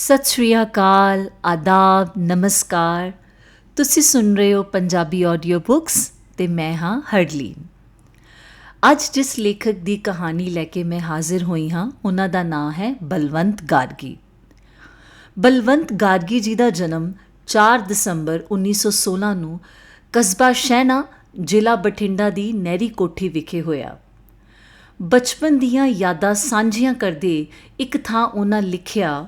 ਸਤਿ ਸ਼੍ਰੀ ਅਕਾਲ, ਆਦਾਬ, ਨਮਸਕਾਰ। ਤੁਸੀਂ ਸੁਣ ਰਹੇ ਹੋ ਪੰਜਾਬੀ ਆਡੀਓ ਬੁੱਕਸ ਤੇ ਮੈਂ ਹਾਂ ਹਰਲੀਨ। ਅੱਜ ਜਿਸ ਲੇਖਕ ਦੀ ਕਹਾਣੀ ਲੈ ਕੇ ਮੈਂ ਹਾਜ਼ਰ ਹੋਈ ਹਾਂ, ਉਹਨਾਂ ਦਾ ਨਾਮ ਹੈ ਬਲਵੰਤ ਗਾਰਗੀ। ਬਲਵੰਤ ਗਾਰਗੀ ਜੀ ਦਾ ਜਨਮ 4 ਦਸੰਬਰ 1916 ਨੂੰ ਕਸਬਾ ਸ਼ਹਿਣਾ, ਜ਼ਿਲ੍ਹਾ ਬਠਿੰਡਾ ਦੀ ਨਹਿਰੀ ਕੋਠੀ ਵਿਖੇ ਹੋਇਆ। ਬਚਪਨ ਦੀਆਂ ਯਾਦਾਂ ਸਾਂਝੀਆਂ ਕਰਦੇ ਇੱਕ ਥਾਂ ਉਹਨਾਂ ਲਿਖਿਆ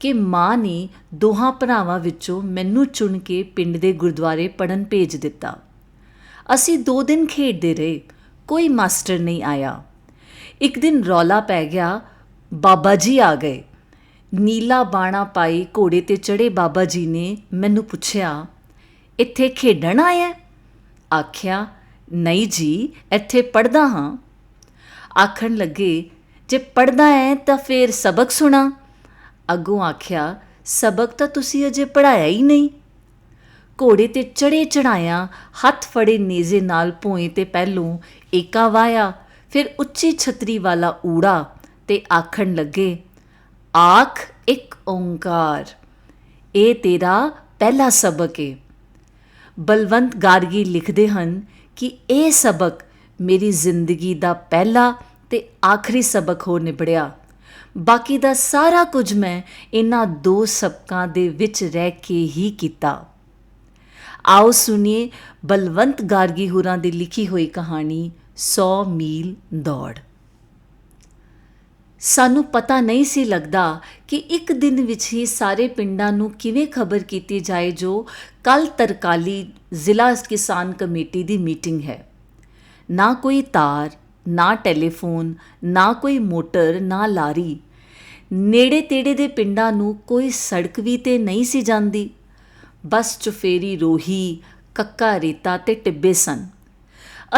ਕਿ ਮਾਂ ਨੇ ਦੋਹਾਂ ਭਰਾਵਾਂ ਵਿੱਚੋਂ ਮੈਨੂੰ ਚੁਣ ਕੇ ਪਿੰਡ ਦੇ ਗੁਰਦੁਆਰੇ ਪੜਨ ਭੇਜ ਦਿੱਤਾ। ਅਸੀਂ 2 ਦਿਨ ਖੇਡਦੇ ਰਹੇ, ਕੋਈ ਮਾਸਟਰ ਨਹੀਂ ਆਇਆ। ਇੱਕ ਦਿਨ ਰੌਲਾ ਪੈ ਗਿਆ, ਬਾਬਾ ਜੀ ਆ ਗਏ। ਨੀਲਾ ਬਾਣਾ ਪਾਈ ਘੋੜੇ ਤੇ ਚੜੇ ਬਾਬਾ ਜੀ ਨੇ ਮੈਨੂੰ ਪੁੱਛਿਆ, ਇੱਥੇ ਖੇਡਣ ਆਇਆ ਆਖਿਆ, ਨਹੀਂ ਜੀ, ਇੱਥੇ ਪੜਦਾ ਹਾਂ। ਆਖਣ ਲੱਗੇ, ਜੇ ਪੜਦਾ ਹੈ ਤਾਂ ਫੇਰ ਸਬਕ ਸੁਣਾ। ਅੱਗੋਂ ਆਖਿਆ, ਸਬਕ ਤਾਂ ਤੁਸੀਂ ਅਜੇ ਪੜਾਇਆ ਹੀ ਨਹੀਂ। ਘੋੜੇ ਤੇ ਚੜੇ ਚੜਾਇਆ ਹੱਥ ਫੜੇ ਨੇਜ਼ੇ ਨਾਲ ਭੋਏ ਤੇ ਪਹਿਲੋਂ ਏਕਾ ਵਾਇਆ, ਫਿਰ ਉੱਚੀ ਛਤਰੀ ਵਾਲਾ ਊੜਾ ਤੇ ਆਖਣ ਲੱਗੇ, ਆਖ ਇੱਕ ਓੰਕਾਰ, ਇਹ ਤੇਰਾ ਪਹਿਲਾ ਸਬਕ ਏ। ਬਲਵੰਤ ਗਾਰਗੀ ਲਿਖਦੇ ਹਨ ਕਿ ਇਹ ਸਬਕ ਮੇਰੀ ਜ਼ਿੰਦਗੀ ਦਾ ਪਹਿਲਾ ਤੇ ਆਖਰੀ ਸਬਕ ਹੋ ਨਿਬੜਿਆ। ਬਾਕੀ ਦਾ ਸਾਰਾ ਕੁਝ ਮੈਂ ਇਹਨਾਂ ਦੋ ਸਬਕਾਂ ਦੇ ਵਿੱਚ ਰਹਿ ਕੇ ਹੀ ਕੀਤਾ। ਆਓ ਸੁਣੀਏ ਬਲਵੰਤ ਗਾਰਗੀ ਹੁਰਾਂ ਦੀ ਲਿਖੀ ਹੋਈ ਕਹਾਣੀ 100 ਮੀਲ ਦੌੜ। ਸਾਨੂੰ ਪਤਾ ਨਹੀਂ ਸੀ ਲੱਗਦਾ ਕਿ ਇੱਕ ਦਿਨ ਵਿੱਚ ਹੀ ਸਾਰੇ ਪਿੰਡਾਂ ਨੂੰ ਕਿਵੇਂ ਖਬਰ ਕੀਤੀ ਜਾਏ ਜੋ ਕੱਲ ਤਰਕਾਲੀ ਜ਼ਿਲ੍ਹਾ ਕਿਸਾਨ ਕਮੇਟੀ ਦੀ ਮੀਟਿੰਗ ਹੈ। ਨਾ ਕੋਈ ਤਾਰ, ਨਾ ਟੈਲੀਫੋਨ, ਨਾ ਕੋਈ ਮੋਟਰ, ਨਾ ਲਾਰੀ ਨੇੜੇ ਤੇੜੇ ਦੇ ਪਿੰਡਾਂ ਨੂੰ ਕੋਈ ਸੜਕ ਵੀ ਤੇ ਨਹੀਂ ਸੀ ਜਾਂਦੀ। ਬਸ ਚੁਫੇਰੀ ਰੋਹੀ, ਕੱਕਾ ਰੇਤਾ ਤੇ ਟਿੱਬੇ ਸਨ।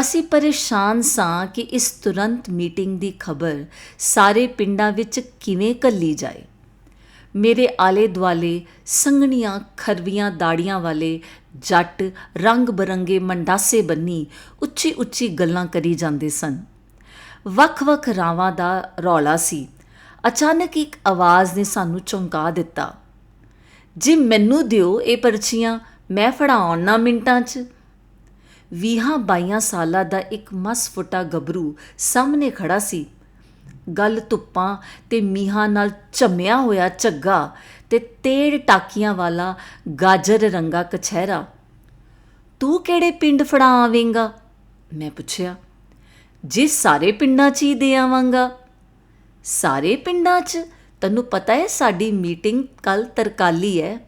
ਅਸੀਂ ਪਰੇਸ਼ਾਨ ਸਾਂ ਕਿ ਇਸ ਤੁਰੰਤ ਮੀਟਿੰਗ ਦੀ ਖਬਰ ਸਾਰੇ ਪਿੰਡਾਂ ਵਿੱਚ ਕਿਵੇਂ ਕੱਲੀ ਜਾਏ। ਮੇਰੇ ਆਲੇ ਦੁਆਲੇ ਸੰਗਣੀਆਂ ਖਰਵੀਆਂ ਦਾੜੀਆਂ ਵਾਲੇ ਜੱਟ ਰੰਗ ਬਰੰਗੇ ਮੰਡਾਸੇ ਬੰਨੀ ਉੱਚੀ ਉੱਚੀ ਗੱਲਾਂ ਕਰੀ ਜਾਂਦੇ ਸਨ। ਵੱਖ-ਵੱਖ ਰਾਵਾਂ ਦਾ ਰੌਲਾ ਸੀ। ਅਚਾਨਕ ਇੱਕ ਆਵਾਜ਼ ਨੇ ਸਾਨੂੰ ਚੌਂਕਾ ਦਿੱਤਾ। ਜੇ ਮੈਨੂੰ ਦਿਓ ਇਹ ਪਰਚੀਆਂ, ਮੈਂ ਫੜਾਉਣ ਨਾ ਮਿੰਟਾਂ 'ਚ। ਵੀਹਾਂ ਬਾਈਆਂ ਸਾਲਾਂ ਦਾ ਇੱਕ ਮਸਫੁੱਟਾ ਗੱਭਰੂ ਸਾਹਮਣੇ ਖੜਾ ਸੀ। ਗੱਲ ਧੁੱਪਾਂ ਤੇ ਮੀਹਾਂ ਨਾਲ ਝੰਮਿਆ ਹੋਇਆ ਝੱਗਾ ਤੇ ਤੇੜ ਟਾਕੀਆਂ ਵਾਲਾ ਗਾਜਰ ਰੰਗਾ ਕਛਹਿਰਾ। ਤੂੰ ਕਿਹੜੇ ਪਿੰਡ ਫੜਾ ਆਵੇਂਗਾ? ਮੈਂ ਪੁੱਛਿਆ। ਜੇ ਸਾਰੇ ਪਿੰਡਾਂ 'ਚ ਹੀ ਦੇ ਆਵਾਂਗਾ। ਸਾਰੇ ਪਿੰਡਾਂ 'ਚ? ਤੈਨੂੰ ਪਤਾ ਹੈ ਸਾਡੀ ਮੀਟਿੰਗ ਕੱਲ ਤਰਕਾਲੀ ਹੈ?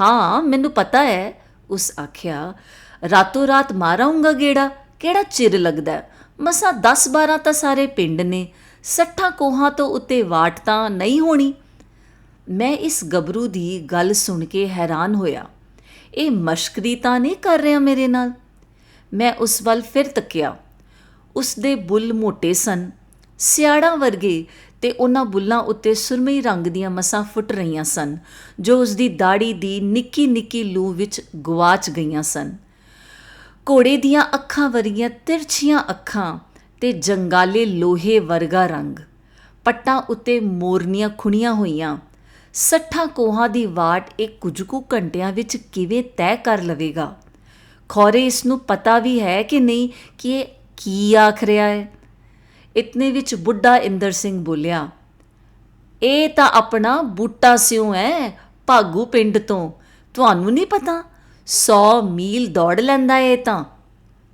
ਹਾਂ, ਮੈਨੂੰ ਪਤਾ ਹੈ। ਉਸ ਆਖਿਆ, ਰਾਤੋਂ ਰਾਤ ਮਾਰਾਉਂਗਾ ਗੇੜਾ? ਕਿਹੜਾ ਚਿਰ ਲੱਗਦਾ? ਮਸਾ 10 12 ਤਾਂ ਸਾਰੇ ਪਿੰਡ ਨੇ। 60 ਕੋਹਾਂ ਤੋਂ ਉੱਤੇ ਵਾਟ ਤਾਂ ਨਹੀਂ ਹੋਣੀ? ਮੈਂ ਇਸ ਗੱਭਰੂ ਦੀ ਗੱਲ ਸੁਣ ਕੇ ਹੈਰਾਨ ਹੋਇਆ। ਇਹ ਮਸ਼ਕਰੀ ਤਾਂ ਨਹੀਂ ਕਰ ਰਿਹਾ ਮੇਰੇ ਨਾਲ? ਮੈਂ ਉਸ ਵੱਲ ਫਿਰ ਤੱਕਿਆ। ਉਸ ਦੇ ਬੁੱਲ ਮੋਟੇ ਸਨ। ਸਿਆੜਾਂ ਵਰਗੇ ਤੇ ਉਹਨਾਂ ਬੁੱਲਾਂ ਉੱਤੇ ਸੁਰਮਈ ਰੰਗ ਦੀਆਂ ਮਸਾਂ ਫੁੱਟ ਰਹੀਆਂ ਸਨ, ਜੋ ਉਸ ਦੀ ਦਾੜੀ ਦੀ ਨਿੱਕੀ ਨਿੱਕੀ ਲੂ ਵਿੱਚ ਗਵਾਚ ਗਈਆਂ ਸਨ। ਘੋੜੇ ਦੀਆਂ ਅੱਖਾਂ ਵਰਗੀਆਂ ਤਿਰਛੀਆਂ ਅੱਖਾਂ ਤੇ ਜੰਗਾਲੇ ਲੋਹੇ ਵਰਗਾ ਰੰਗ। ਪੱਟਾਂ ਉੱਤੇ ਮੋਰਨੀਆਂ ਖੁਣੀਆਂ ਹੋਈਆਂ। ਸੱਠਾਂ ਕੋਹਾਂ ਦੀ ਵਾਟ ਇੱਕ ਕੁਝ ਕੁ ਘੰਟਿਆਂ ਵਿੱਚ ਕਿਵੇਂ ਤੈਅ ਕਰ ਲਵੇਗਾ? ਖੌਰੇ, ਇਸ ਨੂੰ ਪਤਾ ਵੀ ਹੈ ਕਿ ਨਹੀਂ ਕਿ ਇਹ ਕੀ ਆਖ ਰਿਹਾ ਹੈ? ਇਤਨੇ ਵਿੱਚ ਬੁੱਢਾ ਇੰਦਰ ਸਿੰਘ ਬੋਲਿਆ, ਇਹ ਤਾਂ ਆਪਣਾ ਬੂਟਾ ਸਿਉ ਹੈ ਭਾਗੂ ਪਿੰਡ ਤੋਂ। ਤੁਹਾਨੂੰ ਨਹੀਂ ਪਤਾ? 100 ਮੀਲ ਦੌੜ ਲੈਂਦਾ ਏ ਤਾਂ।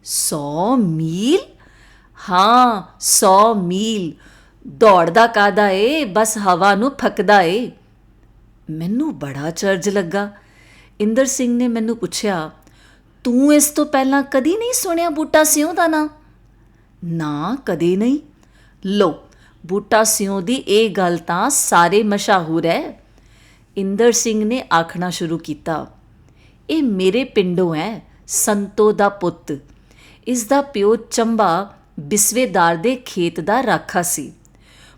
100 ਮੀਲ? ਹਾਂ 100 ਮੀਲ। ਦੌੜਦਾ ਕਾਦਾ ਏ? ਬਸ ਹਵਾ ਨੂੰ ਫੱਕਦਾ ਏ। ਮੈਨੂੰ ਬੜਾ ਚਰਜ ਲੱਗਾ। ਇੰਦਰ ਸਿੰਘ ਨੇ ਮੈਨੂੰ ਪੁੱਛਿਆ, ਤੂੰ ਇਸ ਤੋਂ ਪਹਿਲਾਂ ਕਦੀ ਨਹੀਂ ਸੁਣਿਆ ਬੂਟਾ ਸਿਉ ਦਾ ਨਾਂ? ਨਾ, ਕਦੇ ਨਹੀਂ। ਲੋ ਬੂਟਾ ਸਿਉ ਦੀ ਇਹ ਗੱਲ ਤਾਂ ਸਾਰੇ ਮਸ਼ਹੂਰ ਹੈ। ਇੰਦਰ ਸਿੰਘ ਨੇ ਆਖਣਾ ਸ਼ੁਰੂ ਕੀਤਾ, ਇਹ ਮੇਰੇ ਪਿੰਡੋਂ ਹੈ, ਸੰਤੋ ਦਾ ਪੁੱਤ। ਇਸ ਦਾ ਪਿਓ ਚੰਬਾ ਬਿਸਵੇਦਾਰ ਦੇ ਖੇਤ ਦਾ ਰਾਖਾ ਸੀ।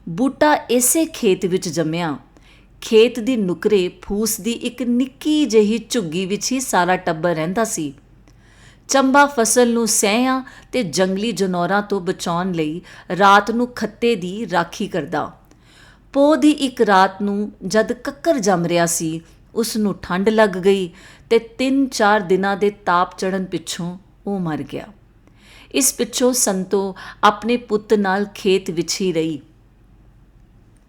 ਬੂਟਾ ਇਸੇ ਖੇਤ ਵਿੱਚ ਜੰਮਿਆ। ਖੇਤ ਦੀ ਨੁਕਰੇ ਫੂਸ ਦੀ ਇੱਕ ਨਿੱਕੀ ਜਿਹੀ ਝੁੱਗੀ ਵਿੱਚ ਹੀ ਸਾਰਾ ਟੱਬਰ ਰਹਿੰਦਾ ਸੀ। ਚੰਬਾ ਫਸਲ ਨੂੰ ਸਹਿਆਂ ਤੇ ਜੰਗਲੀ ਜਨੌਰਾਂ ਤੋਂ ਬਚਾਉਣ ਲਈ ਰਾਤ ਨੂੰ ਖੱਤੇ ਦੀ ਰਾਖੀ ਕਰਦਾ। ਪੋਹ ਦੀ ਇੱਕ ਰਾਤ ਨੂੰ ਜਦ ਕੱਕਰ ਜੰਮ ਰਿਹਾ ਸੀ, ਉਸ ਨੂੰ ਠੰਡ ਲੱਗ ਗਈ ਤੇ 3-4 ਦਿਨਾਂ ਦੇ ਤਾਪ ਚੜਨ ਪਿੱਛੋਂ ਉਹ ਮਰ ਗਿਆ। ਇਸ ਪਿੱਛੋਂ ਸੰਤੋ ਆਪਣੇ ਪੁੱਤ ਨਾਲ ਖੇਤ ਵਿੱਚ ਹੀ ਰਹੀ।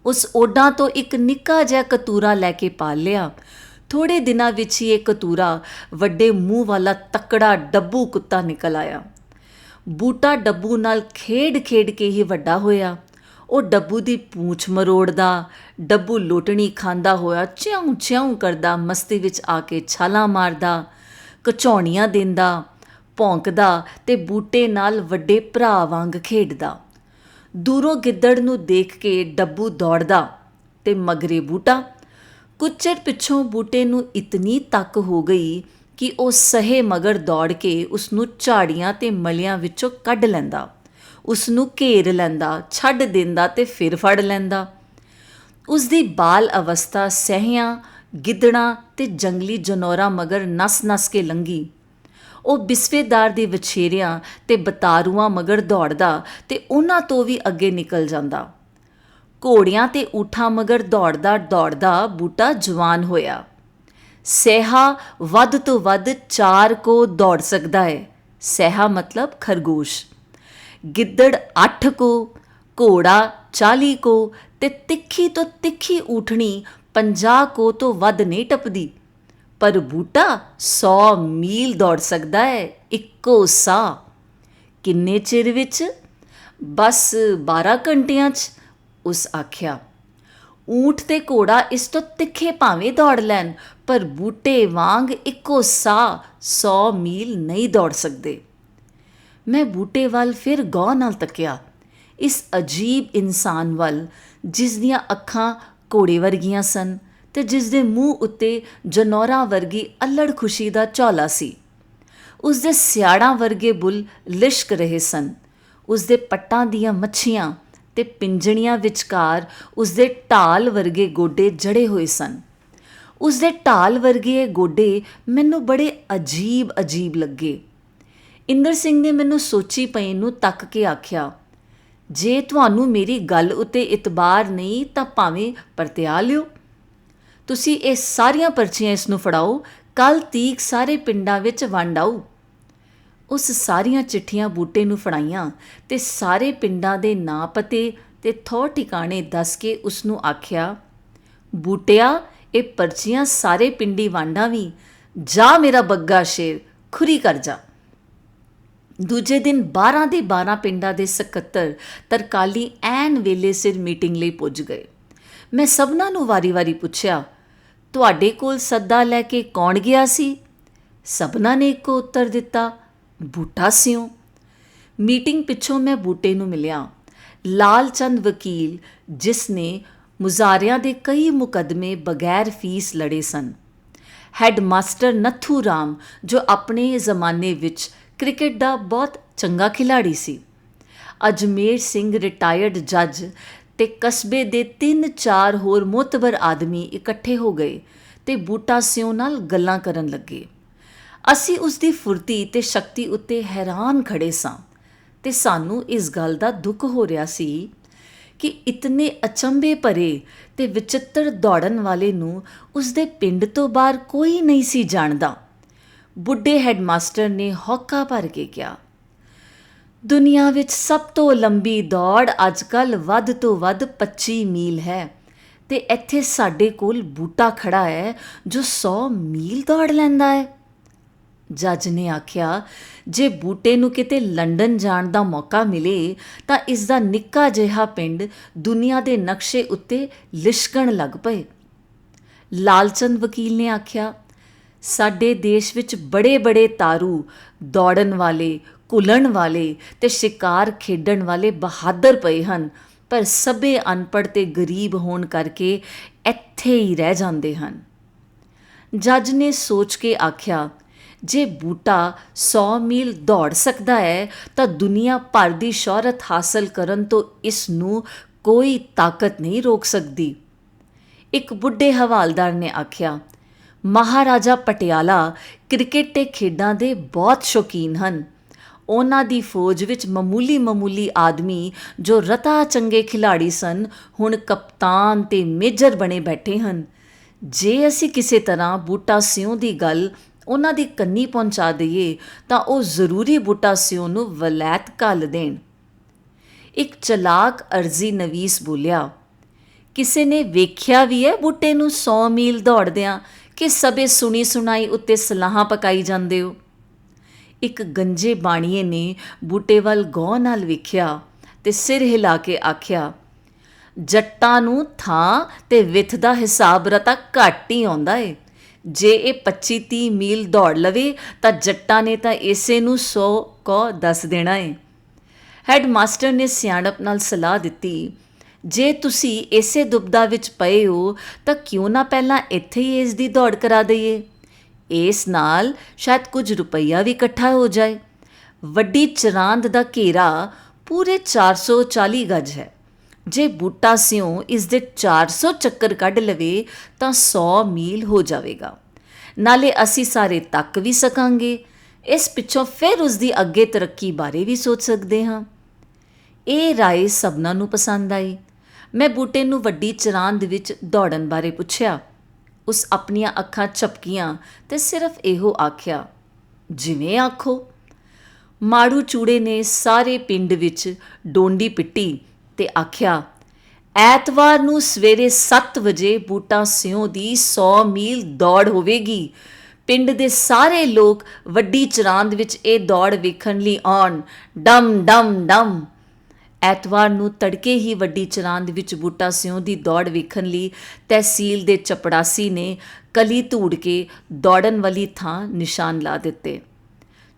ਉਸ ਓਡਾਂ ਤੋਂ ਇੱਕ ਨਿੱਕਾ ਜਿਹਾ ਕਤੂਰਾ ਲੈ ਕੇ ਪਾਲ ਲਿਆ। ਥੋੜੇ ਦਿਨਾਂ ਵਿੱਚ ਹੀ ਇਹ ਕਤੂਰਾ ਵੱਡੇ ਮੂੰਹ ਵਾਲਾ ਤਕੜਾ ਡੱਬੂ ਕੁੱਤਾ ਨਿਕਲ ਆਇਆ। ਬੂਟਾ ਡੱਬੂ ਨਾਲ ਖੇਡ-ਖੇਡ ਕੇ ਹੀ ਵੱਡਾ ਹੋਇਆ। ਉਹ ਡੱਬੂ ਦੀ ਪੂੰਛ ਮਰੋੜਦਾ, ਡੱਬੂ ਲੋਟਣੀ ਖਾਂਦਾ ਹੋਇਆ ਚਿਉਂ ਚਿਉਂ ਕਰਦਾ, ਮਸਤੀ ਵਿੱਚ ਆ ਕੇ ਛਾਲਾਂ ਮਾਰਦਾ ਕਚੌਣੀਆਂ ਦਿੰਦਾ, ਭੌਂਕਦਾ ਤੇ ਬੂਟੇ ਨਾਲ ਵੱਡੇ ਭਰਾ ਵਾਂਗ ਖੇਡਦਾ। ਦੂਰੋਂ ਗਿੱਦੜ ਨੂੰ ਦੇਖ ਕੇ ਡੱਬੂ ਦੌੜਦਾ ਤੇ ਮਗਰੇ ਬੂਟਾ ਕੁਝ ਚਿਰ ਪਿੱਛੋਂ ਬੂਟੇ ਨੂੰ ਇਤਨੀ ਤੱਕ ਹੋ ਗਈ ਕਿ ਉਹ ਸਹੇ ਮਗਰ ਦੌੜ ਕੇ ਉਸ ਨੂੰ ਝਾੜੀਆਂ ਤੇ ਮਲਿਆਂ ਵਿੱਚੋਂ ਕੱਢ ਲੈਂਦਾ। ਉਸ ਨੂੰ ਘੇਰ ਲੈਂਦਾ, ਛੱਡ ਦਿੰਦਾ ਤੇ ਫਿਰ ਫੜ ਲੈਂਦਾ। ਉਸ ਦੀ ਬਾਲ ਅਵਸਥਾ ਸਹਿਆਂ, ਗਿੱਦੜਾਂ ਤੇ ਜੰਗਲੀ ਜਨੌਰਾਂ ਮਗਰ ਨਸ-ਨਸ ਕੇ ਲੰਗੀ ਉਹ ਬਿਸਵੇਦਾਰ ਦੇ ਵਿਛੇਰਿਆਂ ਤੇ ਬਤਾਰੂਆਂ ਮਗਰ ਦੌੜਦਾ ਤੇ ਉਹਨਾਂ ਤੋਂ ਵੀ ਅੱਗੇ ਨਿਕਲ ਜਾਂਦਾ। ਘੋੜਿਆਂ ਤੇ ਊਠਾਂ ਮਗਰ ਦੌੜਦਾ ਦੌੜਦਾ ਬੂਟਾ ਜਵਾਨ ਹੋਇਆ। ਸੇਹਾ ਵੱਧ ਤੋਂ ਵੱਧ 4 ਕੋ ਦੌੜ ਸਕਦਾ ਹੈ। ਸੇਹਾ ਮਤਲਬ ਖਰਗੋਸ਼। ਗਿੱਦੜ 8 ਕੋ, ਘੋੜਾ 40 ਕੋ ਤੇ ਤਿੱਖੀ ਤੋਂ ਤਿੱਖੀ ਊਠਣੀ 50 ਕੋ ਤੋਂ ਵੱਧ ਨਹੀਂ ਟੱਪਦੀ। ਪਰ ਬੂਟਾ 100 ਮੀਲ ਦੌੜ ਸਕਦਾ ਹੈ ਇੱਕੋ ਸਾਹ। ਕਿੰਨੇ ਚਿਰ ਵਿੱਚ? ਬਸ 12 ਘੰਟਿਆਂ 'ਚ। ਉਸ ਆਖਿਆ ਊਂਟ ਤੇ ਘੋੜਾ ਇਸ ਤੋਂ ਤਿੱਖੇ ਭਾਵੇਂ ਦੌੜ ਲੈਣ, ਪਰ ਬੂਟੇ ਵਾਂਗ ਇੱਕੋ ਸਾਹ 100 ਮੀਲ ਨਹੀਂ ਦੌੜ ਸਕਦੇ। ਮੈਂ ਬੂਟੇ ਵੱਲ ਫਿਰ ਗੌਰ ਨਾਲ ਤੱਕਿਆ। ਇਸ ਅਜੀਬ ਇਨਸਾਨ ਵੱਲ, ਜਿਸ ਦੀਆਂ ਅੱਖਾਂ ਘੋੜੇ ਵਰਗੀਆਂ ਸਨ ਤੇ ਜਿਸ ਦੇ ਮੂੰਹ ਉੱਤੇ ਜਨੌਰਾਂ ਵਰਗੀ ਅਲੜ ਖੁਸ਼ੀ ਦਾ ਝੋਲਾ ਸੀ। ਉਸ ਦੇ ਸਿਆੜਾਂ ਵਰਗੇ ਬੁੱਲ ਲਿਸ਼ਕ ਰਹੇ ਸਨ। ਉਸ ਦੇ ਪੱਟਾਂ ਦੀਆਂ ਮੱਛੀਆਂ ਤੇ ਪਿੰਜਣੀਆਂ ਵਿਚਕਾਰ ਉਸਦੇ ਢਾਲ ਵਰਗੇ ਗੋਡੇ ਜੜੇ ਹੋਏ ਸਨ। ਉਸਦੇ ਢਾਲ ਵਰਗੇ ਇਹ ਗੋਡੇ ਮੈਨੂੰ ਬੜੇ ਅਜੀਬ ਅਜੀਬ ਲੱਗੇ। ਇੰਦਰ ਸਿੰਘ ਨੇ ਮੈਨੂੰ ਸੋਚੀ ਪਈ ਨੂੰ ਤੱਕ ਕੇ ਆਖਿਆ, ਜੇ ਤੁਹਾਨੂੰ ਮੇਰੀ ਗੱਲ ਉਤੇ ਇਤਬਾਰ ਨਹੀਂ ਤਾਂ ਭਾਵੇਂ ਪਰਤਿਆ ਲਿਓ। ਤੁਸੀਂ ਇਹ ਸਾਰੀਆਂ ਪਰਚੀਆਂ ਇਸ ਨੂੰ ਫੜਾਓ ਕੱਲ ਤੀਕ ਸਾਰੇ ਪਿੰਡਾਂ ਵਿੱਚ ਵੰਡ ਆਓ। ਉਸ ਸਾਰੀਆਂ ਚਿੱਠੀਆਂ ਬੂਟੇ ਨੂੰ ਫੜਾਈਆਂ ਤੇ ਸਾਰੇ ਪਿੰਡਾਂ ਦੇ ਨਾਂ ਪਤੇ ਤੇ ਥੋ ਟਿਕਾਣੇ ਦੱਸ ਕੇ ਉਸ ਨੂੰ ਆਖਿਆ, ਬੂਟਿਆ, ਇਹ ਪਰਚੀਆਂ ਸਾਰੇ ਪਿੰਡੀ ਵਾਂਡਾ ਵੀ, ਜਾ ਮੇਰਾ ਬੱਗਾ ਸ਼ੇਰ, ਖੁਰੀ ਕਰ ਜਾ। ਦੂਜੇ ਦਿਨ 12 ਦੇ 12 ਪਿੰਡਾਂ ਦੇ ਸਕੱਤਰ ਤਰਕਾਲੀ ਐਨ ਵੇਲੇ ਸਿਰ ਮੀਟਿੰਗ ਲਈ ਪੁੱਜ ਗਏ। ਮੈਂ ਸਭਨਾਂ ਨੂੰ ਵਾਰੀ-ਵਾਰੀ ਪੁੱਛਿਆ, ਤੁਹਾਡੇ ਕੋਲ ਸੱਦਾ ਲੈ ਕੇ ਕੌਣ ਗਿਆ ਸੀ? ਸਭਨਾਂ ਨੇ ਇੱਕੋ ਉੱਤਰ ਦਿੱਤਾ ਬੂਟਾ ਸਿਓ ਮੀਟਿੰਗ ਪਿੱਛੋਂ ਮੈਂ ਬੂਟੇ ਨੂੰ ਮਿਲਿਆ। ਲਾਲ ਚੰਦ ਵਕੀਲ, ਜਿਸ ਨੇ ਮੁਜ਼ਾਰਿਆਂ ਦੇ ਕਈ ਮੁਕਦਮੇ ਬਗੈਰ ਫੀਸ ਲੜੇ ਸਨ। ਹੈਡਮਾਸਟਰ ਨੱਥੂ ਰਾਮ, ਜੋ ਆਪਣੇ ਜ਼ਮਾਨੇ ਵਿੱਚ ਕ੍ਰਿਕਟ ਦਾ ਬਹੁਤ ਚੰਗਾ ਖਿਡਾਰੀ ਸੀ। ਅਜਮੇਰ ਸਿੰਘ ਰਿਟਾਇਰਡ ਜੱਜ ਤੇ ਕਸਬੇ ਦੇ 3-4 ਹੋਰ ਮੋਤਬਰ ਆਦਮੀ ਇਕੱਠੇ ਹੋ ਗਏ ਤੇ ਬੂਟਾ ਸਿਓ ਨਾਲ ਗੱਲਾਂ ਕਰਨ ਲੱਗੇ। ਅਸੀਂ ਉਸ ਦੀ ਫੁਰਤੀ ਤੇ ਸ਼ਕਤੀ ਉੱਤੇ ਹੈਰਾਨ ਖੜੇ ਸਾਂ ਤੇ ਸਾਨੂੰ ਇਸ ਗੱਲ ਦਾ ਦੁੱਖ ਹੋ ਰਿਹਾ ਸੀ ਕਿ ਇਤਨੇ ਅਚੰਭੇ ਭਰੇ ਤੇ ਵਿਚਿੱਤਰ ਦੌੜਨ ਵਾਲੇ ਨੂੰ ਉਸ ਦੇ ਪਿੰਡ ਤੋਂ ਬਾਹਰ ਕੋਈ ਨਹੀਂ ਸੀ ਜਾਣਦਾ। ਬੁੱਢੇ ਹੈਡਮਾਸਟਰ ਨੇ ਹੌਕਾ ਭਰ ਕੇ ਕਿਹਾ, ਦੁਨੀਆ ਵਿੱਚ ਸਭ ਤੋਂ ਲੰਬੀ ਦੌੜ ਅੱਜਕੱਲ ਵੱਧ ਤੋਂ ਵੱਧ 25 ਮੀਲ ਹੈ ਤੇ ਇੱਥੇ ਸਾਡੇ ਕੋਲ ਬੂਟਾ ਖੜਾ ਹੈ ਜੋ 100 ਮੀਲ ਦੌੜ ਲੈਂਦਾ ਹੈ। ਜੱਜ ਨੇ ਆਖਿਆ, ਜੇ ਬੂਟੇ ਨੂੰ ਕਿਤੇ ਲੰਡਨ ਜਾਣ ਦਾ ਮੌਕਾ ਮਿਲੇ, ਤਾਂ ਇਸ ਦਾ ਨਿੱਕਾ ਜਿਹਾ ਪਿੰਡ ਦੁਨੀਆ ਦੇ ਨਕਸ਼ੇ ਉੱਤੇ ਲਿਸ਼ਕਣ ਲੱਗ ਪਏ। ਲਾਲਚੰਦ ਵਕੀਲ ਨੇ ਆਖਿਆ, ਸਾਡੇ ਦੇਸ਼ ਵਿੱਚ ਬੜੇ-ਬੜੇ ਤਾਰੂ ਦੌੜਨ ਵਾਲੇ ਕੁਲਣ ਵਾਲੇ ਤੇ ਸ਼ਿਕਾਰ ਖੇਡਣ ਵਾਲੇ ਬਹਾਦਰ ਪਏ ਹਨ, ਪਰ ਸਭੇ ਅਨਪੜ੍ਹ ਤੇ ਗਰੀਬ ਹੋਣ ਕਰਕੇ ਇੱਥੇ ਹੀ ਰਹਿ ਜਾਂਦੇ ਹਨ। ਜੱਜ ਨੇ ਸੋਚ ਕੇ ਆਖਿਆ ਜੇ ਬੂਟਾ 100 ਮੀਲ ਦੌੜ ਸਕਦਾ ਹੈ, ਤਾਂ ਦੁਨੀਆ ਭਰ ਦੀ ਸ਼ੋਹਰਤ ਹਾਸਲ ਕਰਨ ਤੋਂ ਇਸ ਨੂੰ ਕੋਈ ਤਾਕਤ ਨਹੀਂ ਰੋਕ ਸਕਦੀ। ਇੱਕ ਬੁੱਢੇ ਹਵਾਲਦਾਰ ਨੇ ਆਖਿਆ, ਮਹਾਰਾਜਾ ਪਟਿਆਲਾ ਕ੍ਰਿਕਟ ਤੇ ਖੇਡਾਂ ਦੇ ਬਹੁਤ ਸ਼ੌਕੀਨ ਹਨ। ਉਹਨਾਂ ਦੀ ਫੌਜ ਵਿੱਚ ਮਾਮੂਲੀ ਮਾਮੂਲੀ ਆਦਮੀ ਜੋ ਰਤਾ ਚੰਗੇ ਖਿਲਾੜੀ ਸਨ, ਹੁਣ ਕਪਤਾਨ ਤੇ ਮੇਜਰ ਬਣੇ ਬੈਠੇ ਹਨ। ਜੇ ਅਸੀਂ ਕਿਸੇ ਤਰ੍ਹਾਂ ਬੂਟਾ ਸਿਉਂ ਦੀ ਗੱਲ ਉਹਨਾਂ ਦੀ ਕੰਨੀ ਪਹੁੰਚਾ ਦਈਏ ਤਾਂ ਉਹ ਜ਼ਰੂਰੀ ਬੂਟਾ ਸਿਉ ਨੂੰ ਵਲੈਤ ਘੱਲ ਦੇਣ। ਇੱਕ ਚਲਾਕ ਅਰਜ਼ੀ ਨਵੀਸ ਬੋਲਿਆ, ਕਿਸੇ ਨੇ ਵੇਖਿਆ ਵੀ ਹੈ ਬੂਟੇ ਨੂੰ 100 ਮੀਲ ਦੌੜਦਿਆਂ ਕਿ ਸਭੇ ਸੁਣੀ ਸੁਣਾਈ ਉੱਤੇ ਸਲਾਹਾਂ ਪਕਾਈ ਜਾਂਦੇ ਹੋ? ਇੱਕ ਗੰਜੇ ਬਾਣੀਏ ਨੇ ਬੂਟੇ ਵੱਲ ਗੌ ਨਾਲ ਵੇਖਿਆ ਤੇ ਸਿਰ ਹਿਲਾ ਕੇ ਆਖਿਆ, ਜੱਟਾਂ ਨੂੰ ਥਾਂ ਤੇ ਵਿੱਥ ਦਾ ਹਿਸਾਬ ਰਤਾ ਘੱਟ ਹੀ ਆਉਂਦਾ ਏ। ਜੇ ਇਹ 25 30 ਮੀਲ ਦੌੜ ਲਵੇ ਤਾਂ ਜੱਟਾਂ ਨੇ ਤਾਂ ਇਸੇ ਨੂੰ 100 ਕੋ ਦੱਸ ਦੇਣਾ ਏ। ਹੈਡ ਮਾਸਟਰ ਨੇ ਸਿਆਣਪ ਨਾਲ ਸਲਾਹ ਦਿੱਤੀ, ਜੇ ਤੁਸੀਂ ਇਸੇ ਦੁਬਦਾ ਵਿੱਚ ਪਏ ਹੋ, ਤਾਂ ਕਿਉਂ ਨਾ ਪਹਿਲਾਂ ਇੱਥੇ ਹੀ ਇਸ ਦੀ ਦੌੜ ਕਰਾ ਦਈਏ? ਇਸ ਨਾਲ ਸ਼ਾਇਦ ਕੁਝ ਰੁਪਈਆ ਵੀ ਇਕੱਠਾ ਹੋ ਜਾਏ। ਵੱਡੀ ਚਰਾਂਦ ਦਾ ਘੇਰਾ ਪੂਰੇ 440 ਗਜ ਹੈ। ਜੇ ਬੂਟਾ ਸਿਉ ਇਸ ਦੇ 400 ਚੱਕਰ ਕੱਢ ਲਵੇ, ਤਾਂ 100 ਮੀਲ ਹੋ ਜਾਵੇਗਾ। ਨਾਲੇ ਅਸੀਂ ਸਾਰੇ ਤੱਕ ਵੀ ਸਕਾਂਗੇ। ਇਸ ਪਿੱਛੋਂ ਫਿਰ ਉਸ ਦੀ ਅੱਗੇ ਤਰੱਕੀ ਬਾਰੇ ਵੀ ਸੋਚ ਸਕਦੇ ਹਾਂ। ਇਹ ਰਾਏ ਸਭਨਾਂ ਨੂੰ ਪਸੰਦ ਆਈ। ਮੈਂ ਬੂਟੇ ਨੂੰ ਵੱਡੀ ਚਰਾਂਦ ਵਿੱਚ ਦੌੜਨ ਬਾਰੇ ਪੁੱਛਿਆ। ਉਸ ਆਪਣੀਆਂ ਅੱਖਾਂ ਝਪਕੀਆਂ ਤੇ ਸਿਰਫ ਇਹੋ ਆਖਿਆ, ਜਿਵੇਂ ਆਖੋ। ਮਾੜੂ ਚੂੜੇ ਨੇ ਸਾਰੇ ਪਿੰਡ ਵਿੱਚ ਡੋਂਡੀ ਪਿੱਟੀ ਤੇ ਆਖਿਆ, ਐਤਵਾਰ ਨੂੰ ਸਵੇਰੇ 7 ਵਜੇ ਬੂਟਾ ਸਿਉ ਦੀ 100 ਮੀਲ ਦੌੜ ਹੋਵੇਗੀ। ਪਿੰਡ ਦੇ ਸਾਰੇ ਲੋਕ ਵੱਡੀ ਚਰਾਂਦ ਵਿੱਚ ਇਹ ਦੌੜ ਵੇਖਣ ਲਈ ਆਉਣ। ਡਮ ਡਮ ਡਮ। ਐਤਵਾਰ ਨੂੰ ਤੜਕੇ ਹੀ ਵੱਡੀ ਚਰਾਂਦ ਵਿੱਚ ਬੂਟਾ ਸਿਉ ਦੀ ਦੌੜ ਵੇਖਣ ਲਈ ਤਹਿਸੀਲ ਦੇ ਚਪੜਾਸੀ ਨੇ ਕਲੀ ਧੂੜ ਕੇ ਦੌੜਨ ਵਾਲੀ ਥਾਂ ਨਿਸ਼ਾਨ ਲਾ ਦਿੱਤੇ।